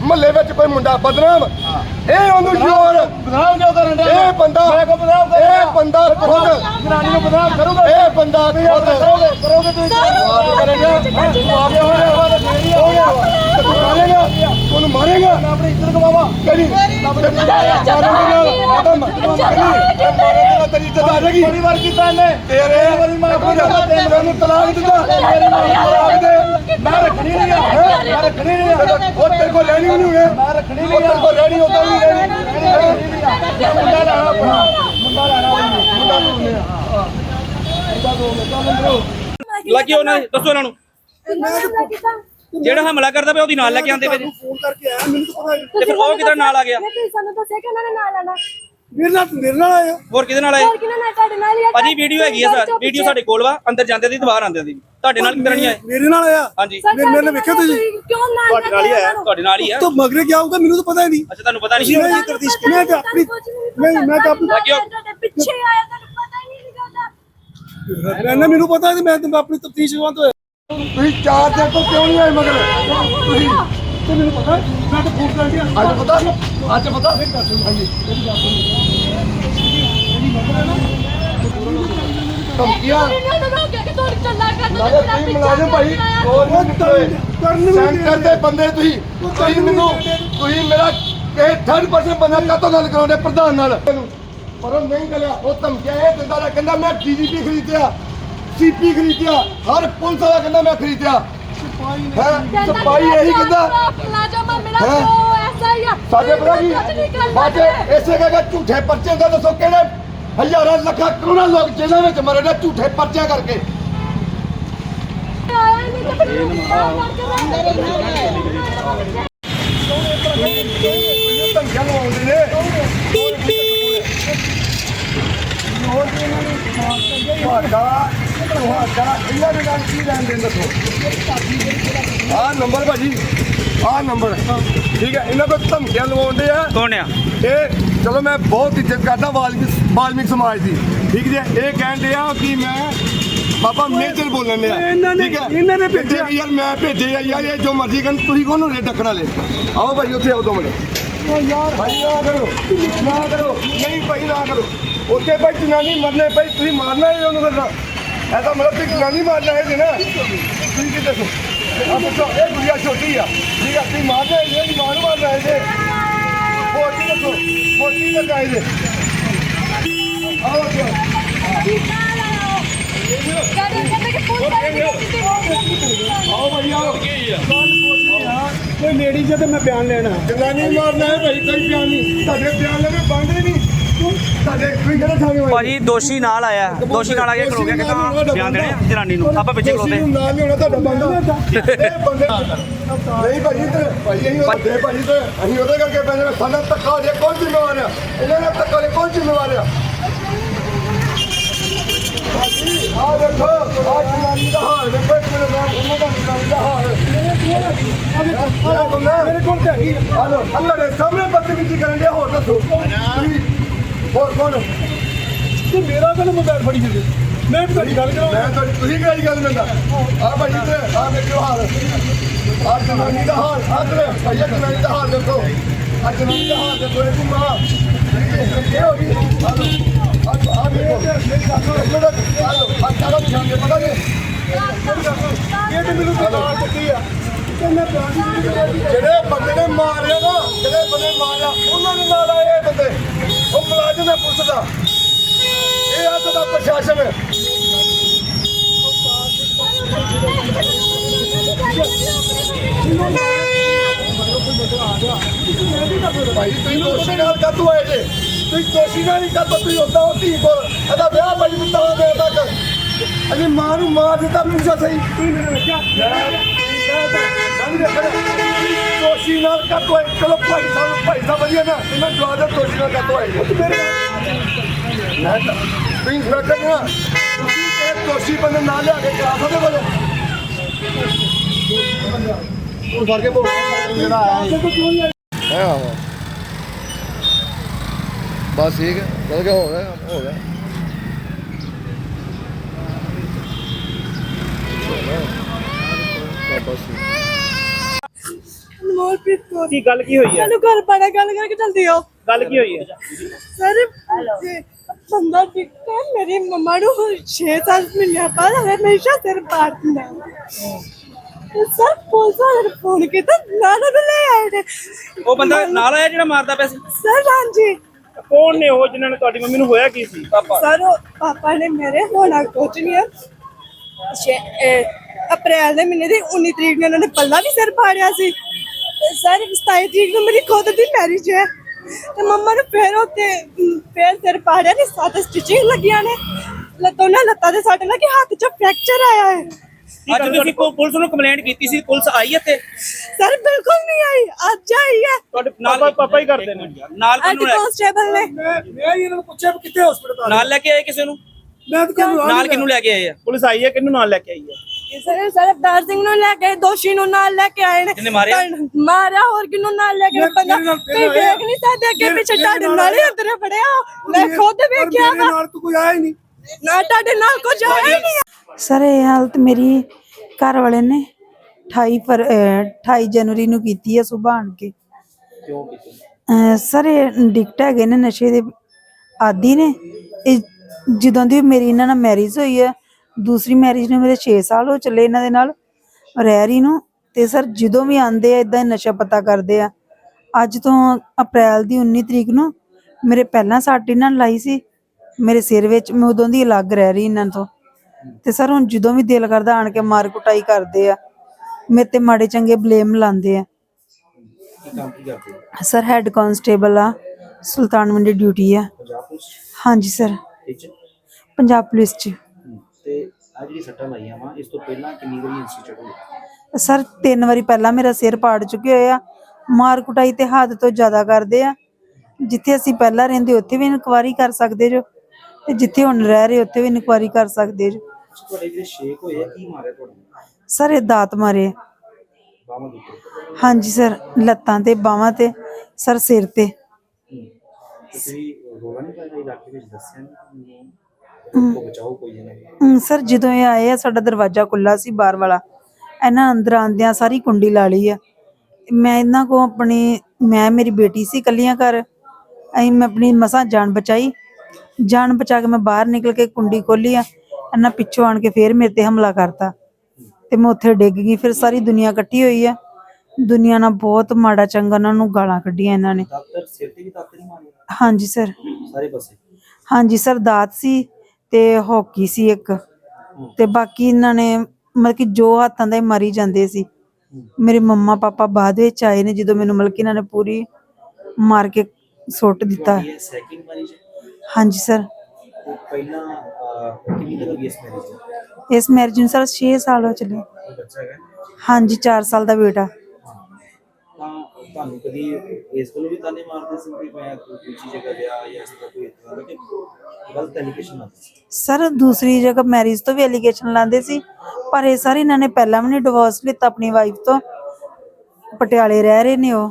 ਮਹੱਲੇ ਵਿੱਚ ਕੋਈ ਮੁੰਡਾ ਬਦਨਾਮ। ਇਹ ਉਹਨੂੰ ਜੋਰ। ਬਦਨਾਮ ਕਿਉਂ ਕਰਨ ਡਿਆ? ਇਹ ਬੰਦਾ ਮੈਂ ਕੋ ਬਦਨਾਮ ਬੰਦਾ ਖੁਦ। ਜਨਾਨੀ ਨੂੰ ਬਦਨਾਮ ਕਰੂਗਾ? ਇਹ ਬੰਦਾ ਖੁਦ। ਕਰੋਗੇ? ਕਰੋਗੇ ਤੁਸੀਂ? ਆਪ ਕਰੇਗਾ। ਤੂੰ ਹੋਣੇ ਆਵਾ ਤਾਂ ਫੇਰ ਹੀ ਹੋਗਾ ਤੂੰ ਮਾਰੇਗਾ। ਤੁਹਾਨੂੰ ਮਾਰੇਗਾ। ਮੈਂ ਆਪਣੀ ਇੱਜ਼ਤ ਗਵਾਵਾ ਕਿਹੜੀ ਤੇਰੀ ਇੱਜ਼ਤ ਆ ਜਾਏਗੀ ਬੜੀ ਵਾਰ ਕੀਤਾ ਇਹਨੇ। ਤੇਰੇ ਵਾਲੀ ਮਾਂ ਕੋ ਤੈਨੂੰ ਤਲਾਕ ਦਿੱਤਾ। ਮੇਰੀ ਮਾਂ ਨੂੰ ਤਲਾਕ ਦੇ ਮੈਂ ਰੱਖਣੀ ਨਹੀਂ ਆ। ਮੈਂ ਰੱਖਣੀ ਨਹੀਂ ਆ। ਉਹ ਤੇਰੇ ਕੋਲ ਰਹਿਣੀ ਨਹੀਂ ਹੋਣੀ। ਮੈਂ ਰੱਖਣੀ ਨਹੀਂ ਤੇਰੇ ਕੋਲ ਰਹਿਣੀ ਉਦੋਂ ਵੀ ਲੈਣਾ ਆਪਣਾ ਲੈਣਾ ਦੋਨੇ ਆ ਮੁੰਡਾ ਚੱਲ ਅੰਦਰੋਂ ਲੱਗੀ ਉਹਨਾਂ ਨੇ ਦੱਸੋ ਇਹਨਾਂ ਨੂੰ। ਜਿਹੜਾ ਹਮਲਾ ਕਰਦਾ ਪਿਆ ਉਹਦੀ ਨਾਲ ਲੈ ਕੇ ਆਂਦੇ ਪਏ ਜੀ। ਫੋਨ ਕਰਕੇ ਆਇਆ ਮੈਨੂੰ ਤਾਂ ਪਤਾ ਨਹੀਂ। ਤੇ ਫਿਰ ਉਹ ਕਿੱਧਰ ਨਾਲ ਆ ਗਿਆ? ਤੁਸੀਂ ਸਾਨੂੰ ਦੱਸਿਆ ਕਿ ਉਹਨਾਂ ਨੇ ਨਾਲ ਆਣਾ ਮੇਰੇ ਨਾਲ ਮੇਰੇ ਨਾਲ ਆਇਆ ਹੋਰ ਕਿਹਦੇ ਨਾਲ ਆਏ? ਹੋਰ ਕਿਹਨਾਂ ਨਾਲ ਤੁਹਾਡੇ ਨਾਲ ਹੀ ਆ ਭਾਜੀ ਵੀਡੀਓ ਹੈਗੀ ਆ ਸਰ ਵੀਡੀਓ ਸਾਡੇ ਕੋਲ ਵਾ। ਅੰਦਰ ਜਾਂਦੇ ਦੀ ਬਾਹਰ ਆਂਦੇ ਦੀ ਤੁਹਾਡੇ ਨਾਲ ਕਿੱਧਰ ਨਹੀਂ ਆਏ? ਮੇਰੇ ਨਾਲ ਆਇਆ ਹਾਂਜੀ। ਮੇਰੇ- ਮੇਰੇ ਵੇਖਿਆ ਤੁਸੀਂ? ਕਿਉਂ ਨਾਲ ਤੁਹਾਡੇ ਨਾਲ ਹੀ ਆਇਆ। ਤੁਹਾਡੇ ਨਾਲ ਹੀ ਆ। ਤਾਂ ਮਗਰੇ ਕੀ ਆਊਗਾ ਮੈਨੂੰ ਤਾਂ ਪਤਾ ਹੀ ਨਹੀਂ। ਅੱਛਾ ਤੁਹਾਨੂੰ ਪਤਾ ਨਹੀਂ ਮੈਂ ਤਰਦੀਸ਼ ਮੈਂ ਤਾਂ ਆਪਣੀ ਮੈਂ ਮੈਂ ਤਾਂ ਆਪਣੀ। ਤੁਹਾਡੇ ਪਿੱਛੇ ਆਇਆ ਤੁਹਾਨੂੰ ਪਤਾ ਹੀ ਨਹੀਂ ਲੱਗਦਾ ਰਹਿਣਾ ਮੈਨੂੰ ਪਤਾ ਨਹੀਂ ਮੈਂ ਤਾਂ ਆਪਣੀ ਤਫਤੀਸ਼ ਜਵਾਨ ਤੋਂ ਤੁਸੀਂ ਚਾਰ ਦਿਨ ਤੋਂ ਕਿਉਂ ਨਹੀਂ ਆਏ ਮਗਰ? ਤੁਸੀਂ ਤੇ ਮੈਨੂੰ ਪਤਾ ਮੈਂ ਤਾਂ ਫੋਨ ਕਰਕੇ ਆਇਆ। ਅੱਜ ਪਤਾ ਅੱਜ ਪਤਾ। ਧਮਕੀਆਂ। ਨਾਲੇ ਤੁਸੀਂ ਮੁਲਾਜ਼ਮ ਭਾਈ। ਹੋਰ ਨਹੀਂ ਕਰਨ ਵੀ ਸੈਂਟਰ ਦੇ ਬੰਦੇ ਤੁਸੀਂ। ਤੁਸੀਂ ਮੈਨੂੰ ਤੁਸੀਂ ਮੇਰਾ ਕਿਸੇ ਥਰਡ ਪਰਸਨ ਬੰਦਾ ਕਾਤੋਂ ਗੱਲ ਕਰਾਉਂਦੇ ਪ੍ਰਧਾਨ ਨਾਲ? ਪਰ ਉਹ ਨਹੀਂ ਗਲਿਆ ਉਹ ਧਮਕੀਆਂ ਇਹ ਦਿੰਦਾ ਰਿਹਾ ਕਹਿੰਦਾ ਮੈਂ ਡੀਜੀਪੀ ਖਰੀਦਿਆ ਸੀਪੀ ਖਰੀਦਿਆ ਹਰ ਪੁਲਿਸ ਵਾਲਾ ਕਹਿੰਦਾ ਮੈਂ ਖਰੀਦਿਆ। ਹੈ? ਸਪਾਈ ਇਹੀ ਕਹਿੰਦਾ। ਮੁਲਾਜ਼ਮ ਮੇਰਾ ਹੈਂ? ਪਿਓ ਐਸਾ ਹੀ ਆ। ਸਾਡੇ ਪਤਾ ਕੀ? ਬਾਜੇ ਇਸੇ ਕਰਕੇ ਝੂਠੇ ਪਰਚੇ ਹੁੰਦੇ ਦੱਸੋ ਕਿਹੜੇ ਹਜ਼ਾਰਾਂ ਲੱਖਾਂ ਕਰੋੜਾਂ ਲੋਕ ਜੇਲ੍ਹਾਂ ਵਿੱਚ ਮਰੇ ਨੇ ਝੂਠੇ ਪਰਚਿਆਂ ਕਰਕੇ। ਆਇਆ ਹੀ ਨਹੀਂ ਤੇ ਫਿਰ ਬਾਹਰ ਕਰਕੇ ਧਮਕੀਆਂ ਲਵਾਉਂਦੇ ਨੇ ਤੁਹਾਡਾ ਤੁਹਾਡਾ ਇਹਨਾਂ ਦੇ ਨਾਲ ਕੀ ਲੈਣ ਦੇਣ ਦੱਸੋ? ਆਹ ਨੰਬਰ ਭਾਜੀ ਆਹ ਨੰਬਰ ਠੀਕ ਹੈ ਇਹਨਾਂ ਕੋਲ ਧਮਕੀਆਂ ਲਵਾਉਂਦੇ ਆ। ਕੌਣ ਆ? ਇਹ ਚਲੋ ਮੈਂ ਬਹੁਤ ਇੱਜ਼ਤ ਕਰਦਾ ਵਾਲਮੀਕ ਵਾਲਮੀਕ ਸਮਾਜ ਦੀ। ਠੀਕ ਜੇ ਇਹ ਕਹਿੰਦੇ ਆ ਕਿ ਮੈਂ ਬਾਬਾ ਮੇਜਰ ਬੋਲਣ ਲਿਆ ਇਹਨਾਂ ਨੇ- ਠੀਕ ਹੈ? ਇਹਨਾਂ ਨੇ ਭੇਜਿਆ। ਯਾਰ ਮੈਂ ਭੇਜੇ ਆ ਯਾਰ ਇਹ ਜੋ ਮਰਜ਼ੀ ਕਰਨ ਤੁਸੀਂ ਕੋਨੂੰ ਰੇ ਡੱਕਣਾ ਲੈ ਆਓ ਭਾਈ ਉੱਥੇ ਆਓ ਦੋ ਮਿੰਟ। ਯਾਰ। ਭਾਈ ਨਾ ਕਰੋ। ਨਾ ਕਰੋ। ਨਹੀਂ ਭਾਈ ਨਾ ਕਰੋ। ਉੱਥੇ ਭਾਈ ਜਨਾਨੀ ਮਰਨੇ ਭਾਈ ਤੁਸੀਂ ਮਾਰਨਾ ਹੈ ਉਹਨੂੰ ਕਰਨਾ ਐਸਾ ਮਤਲਬ ਕਿ ਜਨਾਨੀ ਮਾਰਨਾ ਹੈ ਜੀ ਨਾ ਤੁਸੀਂ ਕੀ ਦੱਸੋ? ਆ ਦੱਸੋ ਇਹ ਗੁੜੀਆ ਛੋਟੀ ਆ। ਠੀਕ ਆ ਤੁਸੀਂ ਮਾਰਨਾ ਹੈ ਇਹਦੀ ਮਾਂ ਨੂੰ ਮਾਰਨਾ ਹੈ ਜੀ। ਹੋਰ ਕੀ ਦੱਸੋ? ਹੋਰ ਕੀ ਲੱਗਾ ਇਹਦੇ? ਆਓ ਆਓ। ਕੋਈ ਲੇਡੀ ਜੇ ਤੇ ਮੈਂ ਬਿਆਨ ਲੈਣਾ। ਜਨਾਨੀ ਮਾਰਨਾ ਹੈ ਭਾਈ ਕੋਈ ਬਿਆਨ ਨਹੀਂ। ਤੁਹਾਡੇ ਬਿਆਨ ਲੈਣੇ ਬੰਦ ਹੀ ਨਹੀਂ ਭਾਜੀ ਦੋਸ਼ੀ ਨਾਲ ਆਇਆ। ਦੋਸ਼ੀ ਨਾਲ ਆ ਕੇ ਖਲੋ ਗਿਆ। ਕਿ ਤਾਂ ਬਿਆਨ ਦੇਣੇ ਆ ਜਨਾਨੀ ਨੂੰ। ਆਪਾਂ ਪਿੱਛੇ ਖਲੋਤੇ। ਤੁਹਾਡਾ ਬੰਦਾ। ਨਹੀਂ ਭਾਈ ਤੇ ਭਾਈ ਅਸੀਂ ਉਹਦੇ ਭਾਈ ਤੇ ਅਸੀਂ ਉਹਦੇ ਕਰਕੇ ਪੈਣੇ ਸਾਡਾ ਧੱਕਾ ਜਾਏ ਕੌਣ ਜ਼ਿੰਮੇਵਾਰ ਆ। ਇਹਨਾਂ ਦਾ ਧੱਕਾ ਜਾਏ ਕੌਣ ਜ਼ਿੰਮੇਵਾਰ ਆ। ਭਾਜੀ ਆ ਦੇਖੋ ਆ ਜਨਾਨੀ ਦਾ ਹਾਲ ਦੇਖੋ ਮਿੰਟ ਨਾਲ ਉਹਨਾਂ ਦਾ ਜਨਾਨੀ ਦਾ ਹਾਲ। ਮੇਰੇ ਕੋਲ ਤੇ ਹੈਗੀ ਹਲੋ ਅੱਲਾ ਦੇ ਸਾਹਮਣੇ ਬਦਤਮੀਜ਼ੀ ਕਰਨ ਦੇ ਹੋਰ ਦੱਸੋ। ਹੋਰ ਕੌਣ ਤੇ ਮੇਰਾ ਗੱਲ ਮੋਬਾਈਲ ਫੜੀ ਜਾਂਦੇ ਮੈਂ ਤੁਹਾਡੀ ਗੱਲ ਕਰਾਂ ਮੈਂ ਤਾਂ ਤੁਸੀਂ ਕਿਹੜੀ ਗੱਲ ਕਰਦਾ? ਆ ਭਾਈ ਤੇ ਆ ਦੇਖੋ ਹਾਲ। ਆ ਜਨਾਨੀ ਦਾ ਹਾਲ ਆਦਰ ਭਈਆ ਜਨਾਨੀ ਦਾ ਹਾਲ ਦੇਖੋ। ਆ ਜਨਾਨੀ ਦਾ ਹਾਲ ਦੇਖੋ ਇਹਦੀ ਮਾਂ। ਇਹ ਹੋ ਗਈ। ਆ ਆ ਦੇਖੋ। ਮੇਰੀ ਗੱਲ ਸੁਣੋ ਜਿਹੜਾ ਆ ਲੋ ਆ ਕਾਲਾ ਧਿਆਨ ਦੇ ਪਤਾ ਨਹੀਂ ਇਹ ਤੇ ਮੈਨੂੰ ਬਤਾ ਦਿੱਤੀ ਆ ਤੇ ਮੈਂ ਜਿਹੜੇ ਬੰਦੇ ਨੇ ਮਾਰਿਆ ਨਾ ਜਿਹੜੇ ਬੰਦੇ ਨੇ ਮਾਰਿਆ ਉਹਨਾਂ ਦੇ ਨਾਲ ਆਏ ਇਹ ਬੰਦੇ ਉਹ ਮੁਲਾਜ਼ਮ ਹੈ ਪੁਲਿਸ ਦਾ ਇਹ ਆ ਦਾ ਪ੍ਰਸ਼ਾਸਨ। ਹੈ ਭਾਈ, ਤੁਸੀਂ ਦੋਸ਼ੀ ਨਾਲ ਕਾਤੋਂ ਆਏ ਜੇ? ਤੁਸੀਂ ਦੋਸ਼ੀ ਨਾਲ ਹੀ ਕਾਤੋਂ ਤੁਸੀਂ ਹੁੰਦਾ ਉਹ ਧੀ ਕੋਲ? ਇਹਦਾ ਵਿਆਹ ਭਾਈ ਦਿੱਤਾ ਦੇ ਤੱਕ। ਅਜੀ ਮਾਂ ਨੂੰ ਮਾਰ ਦਿੱਤਾ ਪੁੱਛਾ ਸਹੀ। ਤੁਸੀਂ ਮੇਰੇ ਰੱਖਿਆ ਦੋਸ਼ੀ ਨਾਲ ਕਾਤੋਂ ਆਏ? ਚਲੋ ਭਾਈ ਸਾਹਿਬ ਭਾਈ ਸਾਹਿਬ ਵਧੀਆ ਨਾ। ਇਹਨਾਂ ਜਵਾਬ ਦੋਸ਼ੀ ਨਾਲ ਕਾਤੋਂ ਆਏ ਮੇਰੇ ਮੈਂ ਤਾਂ ਤੁਸੀਂ ਸਪੈਕਟਰ ਨਾ ਤੁਸੀਂ ਇਹ ਦੋਸ਼ੀ ਬੰਦੇ ਨਾਲ ਲਿਆ ਕੇ ਕਰਾ ਸਕਦੇ ਬੋਲੇ ਉਹ ਕਰਕੇ ਬੋਲ ਜਿਹੜਾ ਆਇਆ ਹੈ ਆਵਾ ਬਸ ਠੀਕ ਹੈ ਚਲ ਗਿਆ ਹੋ ਗਿਆ ਹੋ ਗਿਆ। ਬਸ ਅਨਮੋਲਪ੍ਰੀਤ ਕੌਰ। ਕੀ ਗੱਲ ਕੀ ਹੋਈ ਹੈ? ਚਲੋ ਘਰ ਬੜਾ ਗੱਲ ਕਰਕੇ ਚਲਦੀ ਹੋ। ਗੱਲ ਕੀ ਹੋਈ ਹੈ? ਸਰ ਬੰਦਾ ਟਿਕਟਾ ਮੇਰੀ ਮੰਮਾ ਨੂੰ 6 ਸਾਲ ਮਿਲਿਆ ਪਰ ਹਮੇਸ਼ਾ ਸਿਰ ਪਾੜਦਾ ਸਰ ਪੁਲਿਸ ਫੋਨ ਕੀਤਾ ਨਾਨਾ ਨੂੰ ਲੈ ਆਏ ਨੇ। ਉਹ ਬੰਦਾ ਨਾਲ ਆਇਆ ਜਿਹੜਾ ਮਾਰਦਾ ਪਿਆ ਸੀ? ਸਰ ਹਾਂਜੀ। ਕੌਣ ਨੇ ਉਹ ਜਿਨ੍ਹਾਂ ਨੇ ਤੁਹਾਡੀ ਮੰਮੀ ਨੂੰ ਹੋਇਆ ਕੀ ਸੀ? ਪਾਪਾ। ਸਰ ਉਹ ਪਾਪਾ ਨੇ ਮੇਰੇ ਹੋਣਾ ਕੁਝ ਨਹੀਂ ਹੈ। ਛੇ- ਅਪ੍ਰੈਲ ਦੇ ਮਹੀਨੇ ਦੀ 19 ਤਰੀਕ ਨੂੰ ਉਹਨਾਂ ਨੇ ਪੱਲਾ ਵੀ ਸਿਰ ਪਾੜਿਆ ਸੀ। ਤੇ ਸਰ 27 ਤਰੀਕ ਨੂੰ ਮੇਰੀ ਖੁਦ ਦੀ ਮੈਰਿਜ ਹੈ। ਤੇ ਮੰਮਾ ਨੇ ਫੇਰ ਉੱਤੇ ਫੇਰ ਸਿਰ ਪਾੜਿਆ ਨੇ ਸੱਤ ਸਟਿਚਿੰਗ ਲੱਗੀਆਂ ਨੇ। ਨਾਲ ਲੱਤਾਂ ਦੇ ਸਾਡੇ ਲੱਗੇ ਹੱਥ 'ਚ ਫ੍ਰੈਕਚਰ ਆਇਆ ਹੈ। ਅੱਜ ਤੁਸੀਂ ਪੁ- ਪੁਲਿਸ ਨੂੰ ਕੰਪਲੇਂਟ ਕੀਤੀ ਸੀ ਪੁਲਿਸ ਆਈ ਇੱਥੇ? ਸਰ ਬਿਲਕੁਲ ਨਹੀਂ ਆਈ ਅੱਜ ਆਈ ਹੈ। ਤੁਹਾਡੇ ਪਾਪਾ ਪਾਪਾ ਹੀ ਕਰਦੇ ਨੇ। ਨਾਲ ਕਿਹਨੂੰ ਲੈ ਕਾਂਸਟੇਬਲ ਨੇ। ਮੈਂ ਮੈਂ ਹੀ ਇਹਨਾਂ ਨੂੰ ਪੁੱਛਿਆ ਵੀ ਕਿੱਥੇ ਹਸਪੀਟਲ ਨਾਲ ਲੈ ਕੇ ਆਏ ਕਿਸੇ ਨੂੰ? ਮੈਂ ਤਾਂ ਤੁਹਾਨੂੰ ਨਾਲ ਕਿਹਨੂੰ ਲੈ ਕੇ ਆਏ ਆ? ਪੁਲਿਸ ਆਈ ਹੈ ਕਿਹਨੂੰ ਨਾਲ ਲੈ ਕੇ ਆਈ ਹੈ? ਸਰ ਸਰ ਅਵਤਾਰ ਸਿੰਘ ਨੂੰ ਲੈ ਕੇ ਦੋਸ਼ੀ ਨੂੰ ਨਾਲ ਲੈ ਕੇ ਆਏ ਨੇ। ਜਿਹਨੇ ਮਾਰਿਆ? ਤਾਂ ਮਾਰਿਆ ਹੋਰ ਕਿਨੂੰ ਨਾਲ ਲੈ ਕੇ? ਮੇਰੇ- ਬੰਦਾ ਮੇਰੇ ਨਾਲ ਕੋਈ ਪਹਿਲਾਂ ਆਇਆ। ਦੇਖ ਨਹੀਂ ਸਕਦੇ ਅੱਗੇ ਮੇਰੇ- ਪਿੱਛੇ ਮੇਰੇ ਤੁਹਾਡੇ ਨਾਲ ਨਾਲ ਹੀ ਆਇਆ। ਅੰਦਰ ਫੜਿਆ ਮੈਂ ਖੁਦ ਵੇਖਿਆ ਮੇਰੇ ਵਾ। ਨਾਲ ਤਾਂ ਕੋਈ ਆਇਆ ਹੀ ਨਹੀਂ। ਨਾ ਤੁਹਾਡੇ ਨਾਲ ਕੁਝ ਆਇਆ ਹੀ ਨਹੀਂ ਸਰ ਇਹ ਹਾਲਤ ਮੇਰੀ ਘਰ ਵਾਲੇ ਨੇ 28 ਫਰ ਅਹ 28 ਜਨਵਰੀ ਨੂੰ ਕੀਤੀ ਹੈ ਸੁਬਾਹ ਆਣ ਕੇ। ਕਿਉਂ ਕੀਤੀ? ਅਹ ਸਰ ਇਹ ਡਿਕਟ ਹੈਗੇ ਨੇ ਨਸ਼ੇ ਦੇ ਆਦੀ ਨੇ। ਇਹ ਜਦੋਂ ਦੀ ਮੇਰੀ ਇਹਨਾਂ ਨਾਲ ਮੈਰਿਜ ਹੋਈ ਹੈ ਦੂਸਰੀ ਮੈਰਿਜ ਨੂੰ ਮੇਰੇ 6 ਸਾਲ ਹੋ ਚੱਲੇ ਇਹਨਾਂ ਦੇ ਨਾਲ ਰਹਿ ਰਹੀ ਨੂੰ ਤੇ ਸਰ ਜਦੋਂ ਵੀ ਆਂਦੇ ਆ ਇਦਾਂ ਨਸ਼ਾ ਪਤਾ ਕਰਦੇ ਆ। ਅੱਜ ਤੋਂ ਅਪ੍ਰੈਲ ਦੀ 19 ਤਰੀਕ ਨੂੰ ਮੇਰੇ ਪਹਿਲਾਂ ਸੱਟ ਇਹਨਾਂ ਨੇ ਲਾਈ ਸੀ ਮੇਰੇ ਸਿਰ ਵਿੱਚ ਮੈਂ ਉਦੋਂ ਦੀ ਅਲੱਗ ਰਹਿ ਰਹੀ ਇਹਨਾਂ ਤੋਂ। ਤੇ ਸਰ ਹੁਣ ਜਦੋਂ ਵੀ ਦਿਲ ਕਰਦਾ ਆਣ ਕੇ ਮਾਰ ਕੁਟਾਈ ਕਰਦੇ ਆ ਮੇਰੇ ਤੇ ਮਾੜੇ ਚੰਗੇ ਬਲੇਮ ਲਾਉਂਦੇ ਆ? ਸਰ ਹੈੱਡ ਕਾਂਸਟੇਬਲ ਆ ਸੁਲਤਾਨ ਮੰਡੀ ਡਿਊਟੀ ਆ। ਹਾਂਜੀ ਸਰ ਪੰਜਾਬ ਪੁਲਿਸ ਚ। ਆ ਜਿਹੜੀ ਸੱਟਾਂ ਲਾਈਆਂ ਵਾ ਇਸ ਤੋਂ ਪਹਿਲਾਂ ਕਿੰਨੀ ਵਾਰੀ ਇੰਸਟੀਚਿਊਟ ਹੋਇਆ ਸਰ ਤਿੰਨ ਵਾਰੀ ਪਹਿਲਾਂ ਮੇਰਾ ਸਿਰ ਪਾੜ ਚੁੱਕੇ ਹੋਏ ਆ। ਮਾਰ ਕੁਟਾਈ ਤੇ ਹੱਦ ਤੋਂ ਜ਼ਿਆਦਾ ਕਰਦੇ ਆ। ਜਿੱਥੇ ਅਸੀਂ ਪਹਿਲਾਂ ਰਹਿੰਦੇ ਉੱਥੇ ਵੀ ਇਨਕੁਆਰੀ ਕਰ ਸਕਦੇ ਜੋ। ਤੇ ਜਿੱਥੇ ਹੁਣ ਰਹਿ ਰਹੇ ਉੱਥੇ ਵੀ ਇਨਕੁਆਰੀ ਕਰ ਸਕਦੇ ਜੋ। ਅੱਛਾ, ਤੁਹਾਡੇ ਜਿਹੜੇ ਸ਼ੇਕ ਹੋਏ ਆ ਕੀ ਮਾਰਿਆ ਤੁਹਾਨੂੰ ਸਰ ਇਹ ਦਾਤ ਮਾਰੇ ਹਾਂਜੀ ਸਰ ਲੱਤਾਂ ਤੇ ਬਾਹਾਂ ਤੇ ਸਰ ਸਿਰ ਤੇ। ਹੂੰ। ਤੇ ਤੁਸੀਂ ਰੋਲਾ ਨਹੀਂ ਪਾਇਆ ਇਲਾਕੇ ਵਿੱਚ ਦੱਸਿਆ ਨਹੀਂ? ਬਚਾਓ ਕੋਈ ਸਰ ਜਦੋਂ ਇਹ ਆਏ ਆ ਸਾਡਾ ਦਰਵਾਜ਼ਾ ਖੁੱਲਾ ਸੀ ਬਾਹਰ ਵਾਲਾ। ਇਹਨਾਂ ਅੰਦਰ ਆਂਦਿਆਂ ਸਾਰੀ ਕੁੰਡੀ ਲਾ ਲਈ ਆ। ਮੈਂ ਇਹਨਾਂ ਕੋ ਆਪਣੀ ਮੈਂ ਮੇਰੀ ਬੇਟੀ ਸੀ ਕੱਲੀਆਂ ਘਰ। ਅਸੀਂ ਮੈਂ ਆਪਣੀ ਮਸਾਂ ਜਾਨ ਬਚਾਈ। ਜਾਨ ਬਚਾ ਕੇ ਮੈਂ ਬਾਹਰ ਨਿਕਲ ਕੇ ਕੁੰਡੀ ਖੋਲੀ ਆ। ਇਹਨਾਂ ਪਿੱਛੋਂ ਆਣ ਕੇ ਫੇਰ ਮੇਰੇ ਤੇ ਹਮਲਾ ਕਰਤਾ। ਤੇ ਮੈਂ ਉੱਥੇ ਡਿੱਗ ਗਈ। ਫਿਰ ਸਾਰੀ ਦੁਨੀਆ ਇਕੱਠੀ ਹੋਈ ਆ। ਦੁਨੀਆ ਨਾਲ ਬਹੁਤ ਮਾੜਾ ਚੰਗਾ ਉਹਨਾਂ ਨੂੰ ਗਾਲਾਂ ਕੱਢੀਆਂ ਇਹਨਾਂ ਨੇ। ਡਾਕਟਰ ਸਿਰ ਤੇ ਵੀ ਦਾਤਰ ਨਹੀਂ ਮਾਰੇ ਹਾਂਜੀ ਸਰ। ਸਾਰੇ ਪਾਸੇ? ਹਾਂਜੀ ਸਰ ਦਾਤ ਸੀ। ਤੇ ਹਾਕੀ ਸੀ ਇੱਕ। ਤੇ ਬਾਕੀ ਇਹਨਾਂ ਨੇ ਮਤਲਬ ਕਿ ਜੋ ਹੱਥਾਂ ਦਾ ਮਾਰੀ ਜਾਂਦੇ ਸੀ। ਮੇਰੇ ਮੰਮਾ ਪਾਪਾ ਬਾਅਦ ਵਿੱਚ ਆਏ ਨੇ ਜਦੋਂ ਮੈਨੂੰ ਮਤਲਬ ਕਿ ਇਹਨਾਂ ਨੇ ਪੂਰੀ ਮਾਰ ਕੇ ਸੁੱਟ ਦਿੱਤਾ। ਇਹ ਸੈਕਿੰਡ ਮੈਰਿਜ ਹਾਂਜੀ ਸਰ। ਪਹਿਲਾਂ ਗਈ ਇਸ ਮੈਰਿਜ ਦਾ? ਇਸ ਮੈਰਿਜ ਨੂੰ ਸਰ 6 ਸਾਲ ਹੋ ਬੱਚਾ ਹੈਗਾ? ਹਾਂਜੀ 4 ਸਾਲ ਦਾ ਬੇਟਾ। ਤੁਹਾਨੂੰ ਕਦੀ ਇਸ ਵੱਲੋਂ ਵੀ ਤਾਨੇ ਮਾਰਦੇ ਸੀ ਕਿ ਮੈਂ ਕੋਈ ਦੂਜੀ ਜਗ੍ਹਾ ਗਿਆ ਜਾਂ ਇਸ ਤਰ੍ਹਾਂ ਕੋਈ ਇਤਨਾ ਕਿ ਗਲਤ ਐਲੀਗੇਸ਼ਨ ਆਉਂਦੇ ਸੀ ਸਰ ਦੂਸਰੀ ਜਗ੍ਹਾ ਮੈਰਿਜ ਤੋਂ ਵੀ ਐਲੀਗੇਸ਼ਨ ਲਾਉਂਦੇ ਸੀ ਪਰ ਇਹ ਸਾਰੇ ਇਹਨਾਂ ਨੇ ਪਹਿਲਾਂ ਵੀ ਨਹੀਂ ਡਿਵੋਰਸ ਲਿੱਤਾ ਆਪਣੀ ਵਾਈਫ ਤੋਂ। ਪਟਿਆਲੇ ਰਹਿ ਰਹੇ ਨੇ ਉਹ।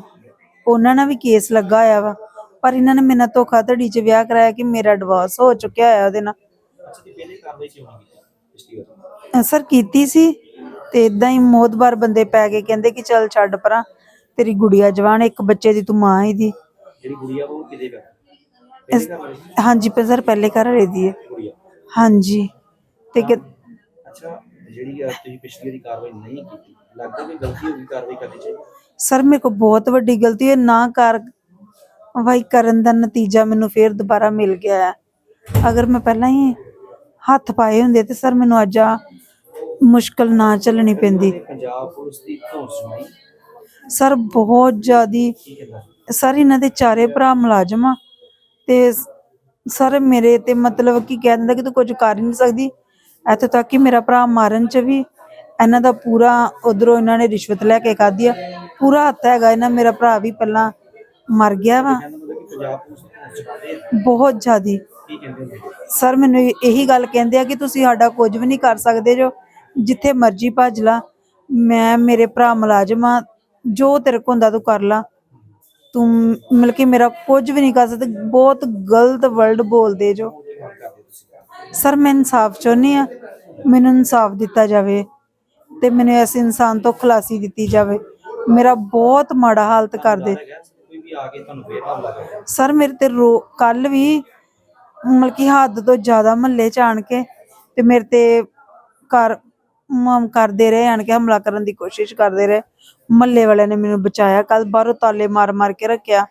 ਉਹਨਾਂ ਨਾਲ ਵੀ ਕੇਸ ਲੱਗਾ ਹੋਇਆ ਵਾ। ਪਰ ਇਹਨਾਂ ਨੇ ਮੇਰੇ ਨਾਲ ਧੋਖਾਧੜੀ 'ਚ ਵਿਆਹ ਕਰਾਇਆ ਕਿ ਮੇਰਾ ਡਿਵੋਰਸ ਹੋ ਚੁੱਕਿਆ ਹੋਇਆ ਉਹਦੇ ਨਾਲ। ਅੱਛਾ ਤੇ ਪਹਿਲੇ ਕਾਰਵਾਈ ਕਿਉਂ ਨਹੀਂ ਕੀਤੀ ਪਿਛਲੀ ਵਾਰ? ਅਹ ਸਰ ਕੀਤੀ ਸੀ ਤੇ ਇਦਾਂ ਹੀ ਮੋਦਬਾਰ ਬੰਦੇ ਪੈ ਗਏ ਕਹਿੰਦੇ ਕਿ ਚੱਲ ਛੱਡ ਪਰਾਂ। ਤੇਰੀ ਗੁੜੀਆ ਜਵਾਨ ਇੱਕ ਬੱਚੇ ਦੀ ਤੂੰ ਮਾਂ ਹੀ ਦੀ ਜਿਹੜੀ ਗੁੜੀਆ ਵਾ ਉਹ ਕਿਹਦੇ ਘਰ? ਕਿਹਦੇ ਘਰ ਵਾਲੀ ਹਾਂਜੀ ਸਰ ਪਹਿਲੇ ਘਰ ਵਾਲੇ ਦੀ ਹੈ। ਗੁੜੀਆ। ਹਾਂਜੀ। ਤੇ ਕਿ- ਅੱਛਾ ਜਿਹੜੀ ਆ ਤੁਸੀਂ ਪਿਛਲੀ ਵਾਰੀ ਕਾਰਵਾਈ ਨਹੀਂ ਕੀਤੀ ਲੱਗਦਾ ਕਿ ਗਲਤੀ ਹੋ ਗਈ ਕਾਰਵਾਈ ਕਰਨੀ ਚਾਹੀਦੀ ਸਰ ਮੇਰੇ ਕੋਲ ਬਹੁਤ ਵੱਡੀ ਗਲਤੀ ਹੈ। ਨਾ ਕਰ ਵਾਈ ਕਰਨ ਦਾ ਨਤੀਜਾ ਮੈਨੂੰ ਫੇਰ ਦੁਬਾਰਾ ਮਿਲ ਗਿਆ ਹੈ। ਅਗਰ ਮੈਂ ਪਹਿਲਾਂ ਹੀ ਹੱਥ ਪਾਏ ਹੁੰਦੇ ਤੇ ਸਰ ਮੈਨੂੰ ਅੱਜ ਆ ਮੁਸ਼ਕਲ ਨਾ ਚੱਲਣੀ ਪੈਂਦੀ। ਪੰਜਾਬ ਪੁਲਿਸ ਦੀ ਧੌਣ ਸੁਣਾਈ ਸਰ ਬਹੁਤ ਜ਼ਿਆਦੀ, ਸਰ ਇਹਨਾਂ ਦੇ ਚਾਰੇ ਭਰਾ ਮੁਲਾਜ਼ਮ ਆ ਤੇ ਸਰ ਮੇਰੇ ਤੇ ਮਤਲਬ ਕਿ ਕਹਿ ਦਿੰਦਾ ਕਿ ਤੂੰ ਕੁਝ ਕਰ ਹੀ ਨਹੀਂ ਸਕਦੀ। ਇੱਥੋਂ ਤੱਕ ਕਿ ਮੇਰਾ ਭਰਾ ਮਾਰਨ ਚ ਵੀ ਇਹਨਾਂ ਦਾ ਪੂਰਾ ਉਧਰੋਂ ਇਹਨਾਂ ਨੇ ਰਿਸ਼ਵਤ ਲੈ ਕੇ ਖਾਧੀ ਆ। ਪੂਰਾ ਹੱਥ ਹੈਗਾ ਇਹਨਾਂ, ਮੇਰਾ ਭਰਾ ਵੀ ਪਹਿਲਾਂ ਮਰ ਗਿਆ ਵਾ। ਬਹੁਤ ਜ਼ਿਆਦੀ। ਸਰ ਮੈਨੂੰ ਇਹੀ ਗੱਲ ਕਹਿੰਦੇ ਆ ਕਿ ਤੁਸੀਂ ਸਾਡਾ ਕੁਝ ਵੀ ਨਹੀਂ ਕਰ ਸਕਦੇ ਜੋ, ਜਿੱਥੇ ਮਰਜ਼ੀ ਭੱਜ ਲਾ। ਮੈਂ, ਮੇਰੇ ਭਰਾ ਮੁਲਾਜ਼ਮ ਆ ਜੋ ਤੇਰੇ ਕੋਲ ਹੁੰਦਾ ਤੂੰ ਕਰ ਲਾ। ਤੂੰ ਮਤਲਬ ਕਿ ਮੇਰਾ ਕੁਝ ਵੀ ਨਹੀਂ ਕਰ ਸਕਦੇ। ਬਹੁਤ ਗਲਤ ਵਰਡ ਬੋਲਦੇ ਜੋ। ਸਰ, ਮੈਂ ਇਨਸਾਫ ਚਾਹੁੰਦੀ ਆ ਮੈਨੂੰ ਇਨਸਾਫ ਦਿੱਤਾ ਜਾਵੇ ਤੇ ਮੈਨੂੰ ਇਸ ਇਨਸਾਨ ਤੋਂ ਖਲਾਸੀ ਦਿੱਤੀ ਜਾਵੇ। ਮੇਰਾ ਬਹੁਤ ਮਾੜਾ ਹਾਲਤ ਕਰਦੇ ਸਰ, ਮੇਰੇ ਤੇ ਰੋ ਕੱਲ ਵੀ ਮਤਲਬ ਕਿ ਹੱਦ ਤੋਂ ਜ਼ਿਆਦਾ ਮਹੱਲੇ ਚ ਆਣ ਕੇ ਤੇ ਮੇਰੇ ਤੇ ਕਰ ਮਮ ਕਰਦੇ ਰਹੇ ਆਣ ਕੇ ਹਮਲਾ ਕਰਨ ਦੀ ਕੋਸ਼ਿਸ਼ ਕਰਦੇ ਰਹੇ। ਮਹੱਲੇ ਵਾਲਿਆਂ ਨੇ ਮੈਨੂੰ ਬਚਾਇਆ। ਕੱਲ ਬਾਹਰੋਂ ਤਾਲੇ ਮਾਰ ਮਾਰ ਕੇ ਰੱਖਿਆ।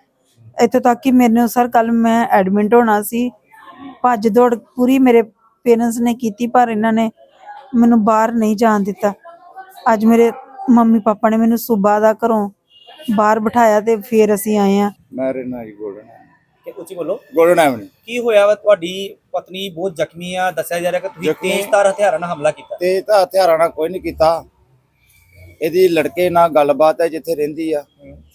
ਇੱਥੋਂ ਤੱਕ ਕਿ ਮੈਨੂੰ ਸਰ ਕੱਲ ਮੈਂ ਐਡਮਿਟ ਹੋਣਾ ਸੀ। ਭੱਜ ਦੌੜ ਪੂਰੀ ਮੇਰੇ ਪੇਰੈਂਟਸ ਨੇ ਕੀਤੀ ਪਰ ਇਹਨਾਂ ਨੇ ਮੈਨੂੰ ਬਾਹਰ ਨਹੀਂ ਜਾਣ ਦਿੱਤਾ। ਅੱਜ ਮੇਰੇ ਮੰਮੀ ਪਾਪਾ ਨੇ ਮੈਨੂੰ ਸਵੇਰ ਦਾ ਘਰੋਂ ਬਾਹਰ ਬਿਠਾਇਆ ਤੇ ਫਿਰ ਅਸੀਂ ਆਏ ਆ ਮੈਂ ਰਹਿਣਾ ਜੀ ਗੋਲਡਨ ਕਿ ਉੱਚੀ ਬੋਲੋ। ਗੋਲਡਨ ਐਵਨਿਊ ਕੀ ਹੋਇਆ ਵਾ? ਤੁਹਾਡੀ ਪਤਨੀ ਬਹੁਤ ਜ਼ਖਮੀ ਆ। ਦੱਸਿਆ ਜਾ ਰਿਹਾ ਕਿ ਤੁਸੀਂ ਜ਼ਖਮੀ- ਤੇਜ਼ਧਾਰ ਹਥਿਆਰਾਂ ਨਾਲ ਹਮਲਾ ਕੀਤਾ। ਤੇ ਇਹ ਤਾਂ ਹਥਿਆਰਾਂ ਨਾਲ ਕੋਈ ਨਹੀਂ ਕੀਤਾ। ਇਹਦੀ ਲੜਕੇ ਨਾਲ ਗੱਲਬਾਤ ਹੈ ਜਿੱਥੇ ਰਹਿੰਦੀ ਆ।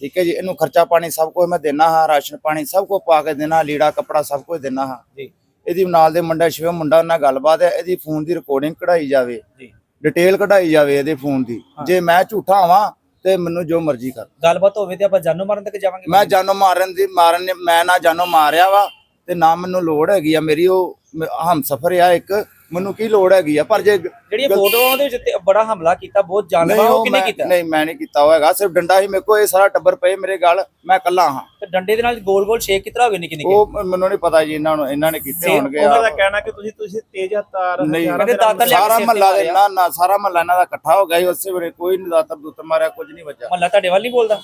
ਠੀਕ ਹੈ ਜੀ ਇਹਨੂੰ ਖਰਚਾ ਪਾਣੀ ਸਭ ਕੁਝ ਮੈਂ ਦੇਣਾ ਹਾਂ ਰਾਸ਼ਨ ਪਾਣੀ ਸਭ ਕੁਝ ਪਾ ਕੇ ਦੇਣਾ ਲੀੜਾ ਕੱਪੜਾ ਸਭ ਕੁਝ ਦੇਣਾ ਹਾਂ। ਜੀ। ਇਹਦੀ ਨਾਲ ਦੇ ਮੁੰਡਾ ਸ਼ਿਵ ਮੁੰਡਾ ਨਾਲ ਗੱਲਬਾਤ ਹੈ ਇਹਦੀ ਫੋਨ ਦੀ ਰਿਕਾਰਡਿੰਗ ਕਢਾਈ ਜਾਵੇ। ਜੀ। ਡਿਟੇਲ ਕਢਾਈ ਜਾਵੇ ਇਹਦੇ ਫੋਨ ਦੀ। ਜੇ ਮੈਂ ਝੂਠਾ ਹਾਂ ਤੇ ਮੈਨੂੰ ਜੋ ਮਰਜ਼ੀ ਕਰ। ਗੱਲਬਾਤ ਹੋਵੇ ਤੇ ਆਪਾਂ ਜਾਨੋਂ ਮਾਰਨ ਤੱਕ ਜਾਵਾਂਗੇ? ਮੈਂ ਜਾਨੋਂ ਮਾਰਨ ਦੀ ਮਾਰਨ ਮੈਂ ਨਾ ਜਾਨੋਂ ਮਾਰਿਆ ਵਾ ਤੇ ਨਾ ਮੈਨੂੰ ਲੋੜ ਹੈਗੀ ਆ। ਮੇਰੀ ਉਹ ਹਮ ਸਫਰ ਆ ਇੱਕ। ਮੈਨੂੰ ਕੀ ਲੋੜ ਹੈਗੀ ਆ? ਪਰ ਜੇ ਜਿਹੜੀਆਂ ਫੋਟੋਆਂ ਦੇ ਵਿੱਚ ਤੇ ਬੜਾ ਹਮਲਾ ਕੀਤਾ ਬਹੁਤ ਨਹੀਂ ਉਹ ਉਹ ਕਿਨੇ ਮੈਂ ਕੀਤਾ? ਨਹੀਂ ਮੈਂ ਨਹੀਂ ਕੀਤਾ ਹੋਏਗਾ ਸਿਰਫ ਡੰਡਾ ਹੀ ਮੇਰੇ ਕੋਲ ਇਹ ਸਾਰਾ ਟੱਬਰ ਪਏ ਮੇਰੇ ਗਲ। ਮੈਂ ਇਕੱਲਾ ਹਾਂ। ਤੇ ਡੰਡੇ ਦੇ ਨਾਲ ਗੋਲ ਗੋਲ ਸ਼ੇਕ ਕਿਤਰਾ ਹੋਵੇ ਨਿੱਕੇ ਨਿੱਕੇ? ਉਹ ਮ- ਮੈਨੂੰ ਨਹੀਂ ਪਤਾ ਜੀ ਇਹਨਾਂ ਨੂੰ ਇਹਨਾਂ ਨੇ ਕੀਤੇ ਹੋਣਗੇ ਉਹਨਾਂ ਦਾ ਕਹਿਣਾ ਕਿ ਤੁਸੀਂ ਤੁਸੀਂ ਤੇਜ਼ ਹਥਿਆਰ ਨਹੀਂ। ਹਥਿਆਰਾਂ ਦੇ ਨਾਲ ਸਾਰਾ ਸਿਰ ਤੇ ਮਹੱਲਾ ਦੇ ਮਾਰਿਆ। ਨਾ ਨਾ ਸਾਰਾ ਮਹੱਲਾ ਇਹਨਾਂ ਦਾ ਇਕੱਠਾ ਹੋ ਗਿਆ ਸੀ ਉਸੇ ਵੇਲੇ ਕੋਈ ਨਹੀਂ ਦਾਤਰ ਦੁੱਤਰ ਮਾਰਿਆ ਕੁਝ ਨਹੀਂ ਵੱਜਾ ਮਹੱਲਾ ਤੁਹਾਡੇ ਵੱਲ ਨਹੀਂ ਬੋਲਦਾ?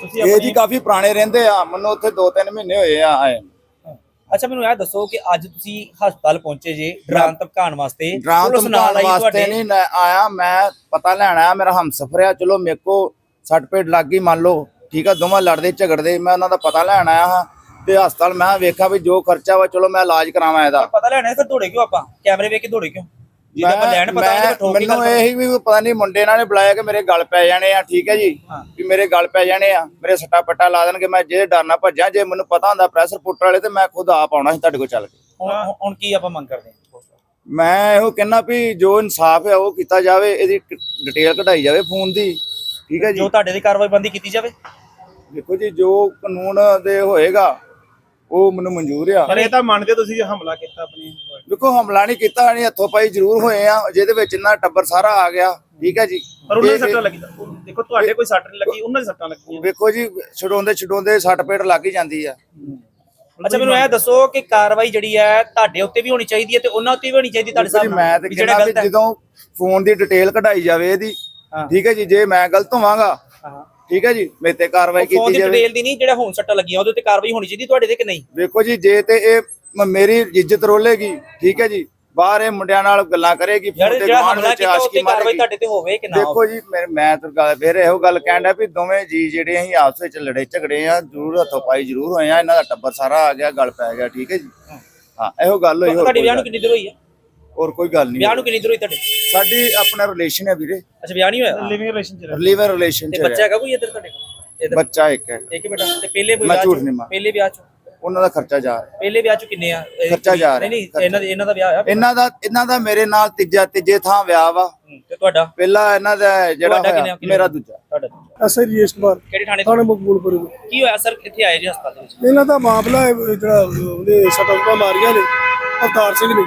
ਤੁਸੀਂ ਇਹ ਜੀ ਕਾਫੀ ਪੁਰਾਣੇ ਰਹਿੰਦੇ ਆ। ਮੈਨੂੰ ਉੱਥੇ 2-3 ਮਹੀਨੇ ਹੋਏ ਆ ਆਏ ਨੂੰ। ਅੱਛਾ ਮੈਨੂੰ ਇਹ ਦੱਸੋ ਕਿ ਅੱਜ ਤੁਸੀਂ ਹਸਪਤਾਲ ਪਹੁੰਚੇ ਜੇ ਡਰਾਨ ਧਮਕਾਉਣ ਵਾਸਤੇ। ਡਰਾਮ ਧਮਕਾਉਣ ਵਾਸਤੇ ਨਹੀਂ ਮੈਂ ਆਇਆ ਮੈਂ ਪਤਾ ਲੈਣ ਆਇਆ ਮੇਰਾ ਹਮਸਫਰ ਆ। ਚਲੋ ਮੇਰੇ ਕੋ ਸੱਟ ਪੇਟ ਲੱਗ ਗਈ ਮੰਨ ਲਓ ਠੀਕ ਆ ਦੋਵਾਂ ਲੜਦੇ ਝਗੜਦੇ ਮੈਂ ਉਹਨਾਂ ਦਾ ਪਤਾ ਲੈਣ ਆਇਆ ਹਾਂ ਤੇ ਹਸਪਤਾਲ ਮੈਂ ਵੇਖਿਆ ਵੀ ਜੋ ਖਰਚਾ ਵਾ ਚਲੋ ਮੈਂ ਇਲਾਜ ਕਰਾਵਾਂ ਇਹਦਾ। ਪਤਾ ਲੈਣਾ ਫਿਰ ਦੌੜੇ ਕਿਉਂ ਆਪਾਂ? ਕੈਮਰੇ ਵੇਖ ਕੇ ਦੌੜੇ ਕਿਉਂ? ਜੇ ਆਪਾਂ ਲੈਣ ਪਤਾ ਮੈਂ- ਨਹੀਂ ਠੋਕ ਕੇ ਮੈਨੂੰ ਇਹ ਵੀ ਪਤਾ ਨਹੀਂ ਮੁੰਡੇ ਇਹਨਾਂ ਨੇ ਬੁਲਾਇਆ ਕਿ ਮੇਰੇ ਗਲ ਪੈ ਜਾਣੇ ਆ ਠੀਕ ਹੈ ਜੀ? ਵੀ ਮੇਰੇ ਗਲ ਪੈ ਜਾਣੇ ਆ ਮੇਰੇ ਸੱਟਾ ਪੱਟਾ ਲਾ ਦੇਣਗੇ ਮੈਂ ਜੇ ਡਰ ਨਾ ਭੱਜਾਂ ਜੇ ਮੈਨੂੰ ਪਤਾ ਹੁੰਦਾ ਪ੍ਰੈਸ਼ਰ ਪੁੱਟਰ ਵਾਲੇ ਤੇ ਮੈਂ ਖੁਦ ਆਪ ਆਉਣਾ ਸੀ ਤੁਹਾਡੇ ਕੋਲ ਚੱਲ ਕੇ। ਹੁਣ ਹੁਣ ਕੀ ਆਪਾਂ ਮੰਗ ਕਰਦੇ ਹਾਂ? ਮੈਂ ਇਹੋ ਕਹਿੰਦਾ ਵੀ ਜੋ ਇਨਸਾਫ ਹੈ ਉਹ ਕੀਤਾ ਜਾਵੇ ਇਹਦੀ ਡਿਟੇਲ ਕਢਾਈ ਜਾਵੇ ਫੋਨ ਦੀ ਠੀਕ ਹੈ ਜੀ? ਜੋ ਤੁਹਾਡੇ ਦੀ ਕਾਰਵਾਈ ਬੰਦੀ ਕੀਤੀ ਜਾਵੇ? ਦੇਖੋ ਜੀ ਜੋ ਕਾਨੂੰਨ ਦੇ ਹੋਏਗਾ ਉਹ ਮੈਨੂੰ ਮਨਜ਼ੂਰ ਆ। ਪਰ ਇਹ ਤਾਂ ਮੰਨਦੇ ਤੁਸੀਂ ਹਮਲਾ ਕੀਤਾ ਆਪਣੀ ਦੇਖੋ ਹਮਲਾ ਨਹੀਂ ਕੀਤਾ ਨਹੀਂ ਹੱਥੋਂ ਪਾਈ ਜ਼ਰੂਰ ਹੋਏ ਆ ਜਿਹਦੇ ਵਿੱਚ ਇਹਨਾਂ ਟੱਬਰ ਸਾਰਾ ਆ ਗਿਆ ਠੀਕ ਹੈ ਜੀ? ਪਰ ਉਹਨਾਂ ਦੀ ਸੱਟਾਂ ਲੱਗੀ ਦੇਖੋ ਤੁਹਾਡੇ ਕੋਈ ਸੱਟ ਨਹੀਂ ਲੱਗੀ ਉਹਨਾਂ ਦੀ ਸੱਟਾਂ ਲੱਗੀਆਂ। ਵੇਖੋ ਜੀ ਛਡਾਉਂਦੇ ਛਡਾਉਂਦੇ ਸੱਟ ਪੇਟ ਲੱਗ ਹੀ ਜਾਂਦੀ ਆ। ਅੱਛਾ ਮੈਨੂੰ ਇਹ ਦੱਸੋ ਕਿ ਕਾਰਵਾਈ ਜਿਹੜੀ ਹੈ ਤੁਹਾਡੇ ਉੱਤੇ ਵੀ ਹੋਣੀ ਚਾਹੀਦੀ ਹੈ ਤੇ ਉਹਨਾਂ ਉੱਤੇ ਵੀ ਹੋਣੀ ਚਾਹੀਦੀ ਤੁਹਾਡੇ ਸਾਹਮਣੇ? ਮੈਂ ਤੇ ਜਿਹੜੇ ਗਲਤ ਜਦੋਂ ਫੋਨ ਦੀ ਡਿਟੇਲ ਕਢਾਈ ਜਾਵੇ ਇਹਦੀ। ਠੀਕ ਹੈ ਜੀ ਜੇ ਮੈਂ ਗਲਤ ਹੋਵਾਂਗਾ ਠੀਕ ਹੈ ਜੀ ਮੇਰੇ ਤੇ ਕਾਰਵਾਈ ਫੋਨ ਕੀਤੀ ਦੀ ਜਾਵੇ। ਡਿਟੇਲ ਦੀ ਨਹੀਂ ਜਿਹੜਾ ਹੁਣ ਸੱਟਾਂ ਲੱਗੀਆਂ ਉਹਦੇ ਉੱਤੇ ਕਾਰਵਾਈ ਹੋਣੀ ਚਾਹੀਦੀ ਤੁਹਾਡੇ ਤੇ ਕਿ ਨਹੀਂ? ਵੇਖੋ ਜੀ ਜੇ ਤੇ ਇਹ ਮੇਰੀ ਇੱਜ਼ਤ ਰੋਲੇਗੀ ਠੀਕ ਹੈ ਜੀ? ਬਾਹਰ ਇਹ ਮੁੰਡਿਆਂ ਨਾਲ ਗੱਲਾਂ ਕਰੇਗੀ ਫੋਨ ਤੇ ਹਮਲਾ ਵਿੱਚ ਕੀਤਾ ਆਸ਼ਕੀ ਮਾਰੇਗੀ। ਤੁਹਾਡੇ ਤੇ ਹੋਵੇ ਕਿ ਨਾ ਹੋਵੇ ਦੇਖੋ ਜੀ ਮੈਂ ਮੈਂ ਤਾਂ ਗੱਲ ਫਿਰ ਇਹੋ ਗੱਲ ਕਹਿਣ ਵੀ ਦੋਵੇਂ ਜੀ ਜਿਹੜੇ ਅਸੀਂ ਆਪਸ ਵਿੱਚ ਲੜੇ ਝਗੜੇ ਆ ਜ਼ਰੂਰ ਹੱਥੋਂ ਪਾਈ ਜ਼ਰੂਰ ਹੋਏ ਆ ਇਹਨਾਂ ਦਾ ਟੱਬਰ ਸਾਰਾ ਆ ਗਿਆ ਗੱਲ ਪੈ ਗਿਆ ਠੀਕ ਹੈ ਜੀ? ਹਾਂ। ਇਹੋ ਗੱਲ ਹੋਈ ਹੋਰ ਤੁਹਾਡੇ ਕੋਈ ਵਿਆਹ ਨੂੰ ਗੱਲ- ਕਿੰਨੀ ਦੇਰ ਹੋਈ ਹੈ ਹੋਰ ਕੋਈ ਗੱਲ ਨਹੀਂ ਵਿਆਹ ਨੂੰ ਕਿੰਨੀ ਦੇਰ ਹੋਈ ਤੁਹਾਡੇ? ਸਾਡੀ ਆਪਣਾ ਰਿਲੇਸ਼ਨ ਹੈ ਵੀਰੇ। ਅੱਛਾ ਵਿਆਹ ਨਹੀਂ ਹੋਇਆ? ਲਿਵਿੰਗ ਰਿਲੇਸ਼ਨ ਚ ਲੀਵਰ ਰਿਲੇਸ਼ਨ ਤੇ ਚ ਬੱਚਾ ਹੈਗਾ ਕੋਈ ਇੱਧਰ ਤੁਹਾਡੇ ਕੋਲ? ਇੱਧਰ? ਬੱਚਾ ਇੱਕ ਹੈ ਇੱਕ ਬੇਟਾ ਤੇ ਪਹਿਲੇ ਵਿਆਹ ਚ? ਪਹਿਲੇ ਵਿਆਹ ਚ? ਉਹਨਾਂ ਦਾ ਖਰਚਾ ਜਾ ਰਿਹਾ। ਪਹਿਲੇ ਵਿਆਹ ਚ ਕਿੰਨੇ ਆ? ਇਹ ਖਰਚਾ ਜਾ ਰਿਹਾ। ਨਹੀਂ ਨਹੀਂ ਇਹਨਾਂ ਦੇ ਇਹਨਾਂ ਦਾ ਵਿਆਹ ਆ ਇਹਨਾਂ ਦਾ ਇਹਨਾਂ ਦਾ ਮੇਰੇ ਨਾਲ ਤੀਜਾ ਤੀਜੇ ਥਾਂ ਵਿਆਹ ਵਾ। ਹੂੰ, ਤੇ ਤੁਹਾਡਾ? ਪਹਿਲਾ ਇਹਨਾਂ ਦਾ ਜਿਹੜਾ ਤੁਹਾਡਾ ਹੋਇਆ, ਕਿੰਨਾ- ਕਿੰਨਾ? ਮੇਰਾ ਦੂਜਾ। ਤੁਹਾਡਾ ਅਸਰ ਰਜੇਸ਼ ਕੁਮਾਰ ਕਿਹੜੇ ਥਾਣੇ ਤੋਂ? ਥਾਣੇ ਮਕਬੂਲਪੁਰ ਕੀ ਹੋਇਆ ਸਰ? ਇੱਥੇ ਆਏ ਜੀ ਹਸਪਤਾਲ ਦੇ ਵਿੱਚ? ਇਹਨਾਂ ਦਾ ਮਾਮਲਾ ਹੈ ਜਿਹੜਾ ਉਹਦੇ ਸਟੰਪਾਂ ਮਾਰੀਆਂ ਨੇ ਅਵਤਾਰ ਸਿੰਘ ਨੇ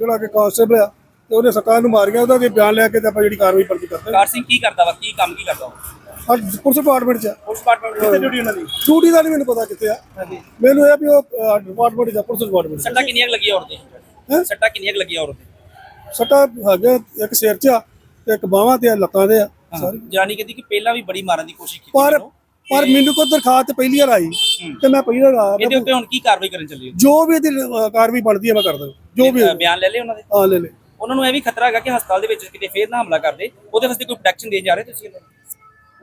ਜਿਹੜਾ ਕਿ ਕਾਂਸਟੇਬਲ ਆ ਤੇ ਉਹਨੇ ਸੱਟਾਂ ਨੂੰ ਮਾਰੀਆਂ ਉਹਦਾ ਦੇ ਬਿਆਨ ਲੈ ਕੇ ਤੇ ਆਪਾਂ ਜਿਹੜੀ ਕਾਰਵਾਈ ਪਰਚੀ ਕਰਦੇ ਕਾਰ ਸਿੰਘ ਕੀ ਕਰਦਾ ਵਾ? ਕੀ ਕੰਮ ਕੀ ਕਰਦਾ ਉਹ ਅੱਜ ਪੁਲਿਸ ਡਿਪਾਰਟਮੈਂਟ 'ਚ ਆ। ਪੁਲਿਸ ਡਿਪਾਰਟਮੈਂਟ ਕਿੱਥੇ ਡਿਊਟੀ ਉਹਨਾਂ ਦੀ? ਡਿਊਟੀ ਦਾ ਨਹੀਂ ਮੈਨੂੰ ਪਤਾ ਕਿੱਥੇ ਆ। ਮੈਨੂੰ ਇਹ ਆ ਵੀ ਉਹ ਡਿਪਾਰਟਮੈਂਟ 'ਚ ਆ, ਪੁਲਿਸ ਡਿਪਾਰਟਮੈਂਟ 'ਚ। ਸੱਟਾਂ ਕਿੰਨੀਆਂ ਕੁ ਲੱਗੀਆਂ ਔਰ ਹੈਂ? ਤੇ ਸੱਟਾਂ ਕਿੰਨੀਆਂ ਕੁ ਲੱਗੀਆਂ ਔਰ ਤੇ ਸੱਟਾਂ ਹੈਗੇ ਇੱਕ ਸਿਰ 'ਚ ਆ ਤੇ ਇੱਕ ਬਾਹਾਂ ਤੇ ਆ, ਲੱਤਾਂ ਦੇ ਆ ਸਾਰੀ। ਜਾਨੀ ਕਹਿੰਦੀ ਕਿ ਪਹਿਲਾਂ ਵੀ ਬੜੀ ਮਾਰਨ ਦੀ ਕੋਸ਼ਿਸ਼ ਕੀਤੀ ਪਰ ਮੈਨੂੰ। ਪਰ ਮੈਨੂੰ ਕੋਈ ਦਰਖਾਸਤ ਪਹਿਲੀ ਵਾਰ ਆਈ ਤੇ ਮੈਂ ਪਹਿਲੀ ਵਾਰ ਆਇਆ ਇਹਦੇ ਉੱਤੇ ਹੁਣ ਕੀ ਕਾਰਵਾਈ ਕਰਨ ਚੱਲੀ ਹੋ? ਜੋ ਵੀ ਇਹਦੀ ਅ, ਕਾਰਵਾਈ ਬਣਦੀ ਹੈ ਮੈਂ ਕਰ ਦਾਂ ਜੋ ਵੀ ਬਿਆਨ ਲੈ ਲਏ ਉਹਨਾਂ ਦੇ? ਆ ਲੈ ਲੈ ਉਹਨਾਂ ਨੂੰ ਇਹ ਵੀ ਖਤਰਾ ਹੈਗਾ ਕਿ ਹਸਪਤਾਲ ਦੇ ਵਿੱਚ ਕਿਤੇ ਫੇਰ ਨਾ ਹਮਲਾ ਕਰਦੇ ਉਹਦੇ ਵਾਸਤੇ ਕੋਈ ਪ੍ਰੋਟੈਕਸ਼ਨ ਦੇਣ ਜਾ ਰਹੇ ਤੁਸੀਂ ਇਹਨਾਂ? ਨੂੰ?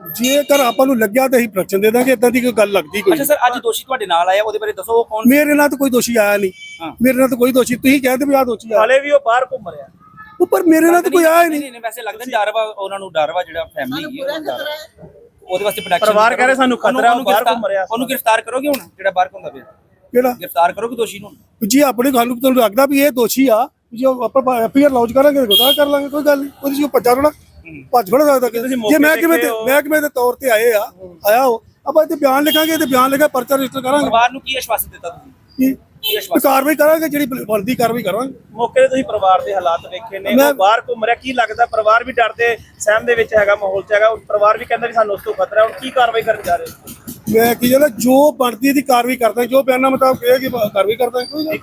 ਜੇਕਰ ਆਪਾਂ ਨੂੰ ਲੱਗਿਆ ਤਾਂ ਅਸੀਂ ਪ੍ਰਚਨ ਦੇ ਦਾਂਗੇ ਇਦਾਂ ਦੀ ਕੋਈ ਗੱਲ ਲੱਗਦੀ ਕੋਈ ਅੱਛਾ ਸਰ ਅੱਜ ਦੋਸ਼ੀ ਤੁਹਾਡੇ ਨਾਲ ਆਇਆ ਉਹਦੇ ਬਾਰੇ ਦੱਸੋ ਉਹ ਕੌਣ ਮੇਰੇ ਨਾਲ ਤਾਂ ਕੋਈ ਦੋਸ਼ੀ ਆਇਆ ਨਹੀਂ। ਮੇਰੇ ਨਾਲ ਤਾਂ ਕੋਈ ਦੋਸ਼ੀ ਤੁਸੀਂ ਕਹਿੰਦੇ ਵੀ ਆ ਦੋਸ਼ੀ ਆ ਹਾਲੇ ਵੀ ਉਹ ਬਾਹਰ ਘੁੰਮ ਰਿਹਾ। ਉੱਪਰ ਮੇਰੇ ਨਾਲ ਤਾਂ ਕੋਈ ਆਇਆ ਹੀ ਨਹੀਂ। ਨਹੀਂ ਵੈਸੇ ਲੱਗਦਾ ਡਰ ਵਾ ਉਹਨਾਂ ਨੂੰ ਡਰ ਵਾ ਜਿਹੜਾ ਫੈਮਿਲੀ। ਉਹਦੇ ਵਾਸਤੇ ਪ੍ਰੋਟੈਕਸ਼ਨ ਪਰਿਵਾਰ ਕਹਿ ਰਹੇ ਸਾਨੂੰ ਖਤਰਾ, ਉਹ ਬਾਹਰ ਘੁੰਮ ਰਿਹਾ। ਉਹਨੂੰ ਗ੍ਰਿਫਤਾਰ ਕਰੋਗੇ ਹੁਣ ਜਿਹੜਾ ਬਾਹਰ ਘੁੰਮਦਾ ਪਿਆ। ਕਿਹੜਾ? ਗ੍ਰਿਫਤਾਰ ਕਰੋਗੇ ਦੋਸ਼ੀ ਨੂੰ ਜੀ ਆਪਣੇ ਗੱਲ ਨੂੰ ਤੁਹਾਨੂੰ ਲੱਗਦਾ ਵੀ ਇਹ ਦੋਸ਼ੀ ਆ। ਜੇ ਆਪਾਂ ਐਫਆਈਆਰ ਲੌਂਚ ਕਰਾਂਗੇ ਗੁਨਾਹ ਕਰ ਲਾਂਗੇ ਕੋਈ ਗੱਲ ਨਹੀਂ। ਉਹਦੇ ਚ ਕੋਈ ਭੱਜਾ ਥੋੜਾ ਭੱਜ ਥੋੜਾ ਸਕਦਾ ਕਿਸੇ। ਜੇ ਮੈਂ ਕਿਵੇਂ ਤੇ ਮੈਂ ਕਿਵੇਂ ਦੇ ਤੌਰ ਤੇ ਆਏ ਆ ਆਇਆ ਹੋ ਆਪਾਂ ਇੱਥੇ ਬਿਆਨ ਲਿਖਾਂਗੇ ਤੇ ਬਿਆਨ ਲਿਖਾ ਪਰਚਾ ਰਜਿਸਟਰ ਕਰਾਂਗੇ ਪਰਿਵਾਰ ਨੂੰ ਕੀ ਆਸ਼ਵਾਸਨ ਦਿੱਤਾ ਤੁਸੀਂ ਕਾਰਵਾਈ ਕਰਾਂਗੇ ਜਿਹੜੀ ਬਣਦੀ ਕਾਰਵਾਈ ਕਰਾਂਗੇ ਮੌਕੇ ਤੇ ਤੁਸੀਂ ਪਰਿਵਾਰ ਦੇ ਹਾਲਾਤ ਵੇਖੇ ਨੇ ਉਹ ਬਾਹਰ ਘੁੰਮ ਰਿਹਾ ਕੀ ਲੱਗਦਾ ਪਰਿਵਾਰ ਵੀ ਡਰਦੇ ਸਹਿਮ ਦੇ ਵਿੱਚ ਹੈਗਾ ਮਾਹੌਲ ਚ ਹੈਗਾ ਪਰਿਵਾਰ ਵੀ ਕਹਿੰਦਾ ਵੀ ਸਾਨੂੰ ਉਸ ਤੋਂ ਖਤਰਾ ਹੁਣ ਕੀ ਕਾਰਵਾਈ ਕਰਨ ਜਾ ਰਹੇ? ਮੈਂ ਕੀ ਜਿਹੜਾ ਜੋ ਬਣਦੀ ਦੀ ਕਾਰਵਾਈ ਕਰਦਾ ਜੋ ਬਿਆਨਾਂ ਮੁਤਾਬਕ ਇਹ ਕਿ ਕਾਰਵਾਈ ਕਰਦਾ ਕੋਈ ਨਹੀਂ।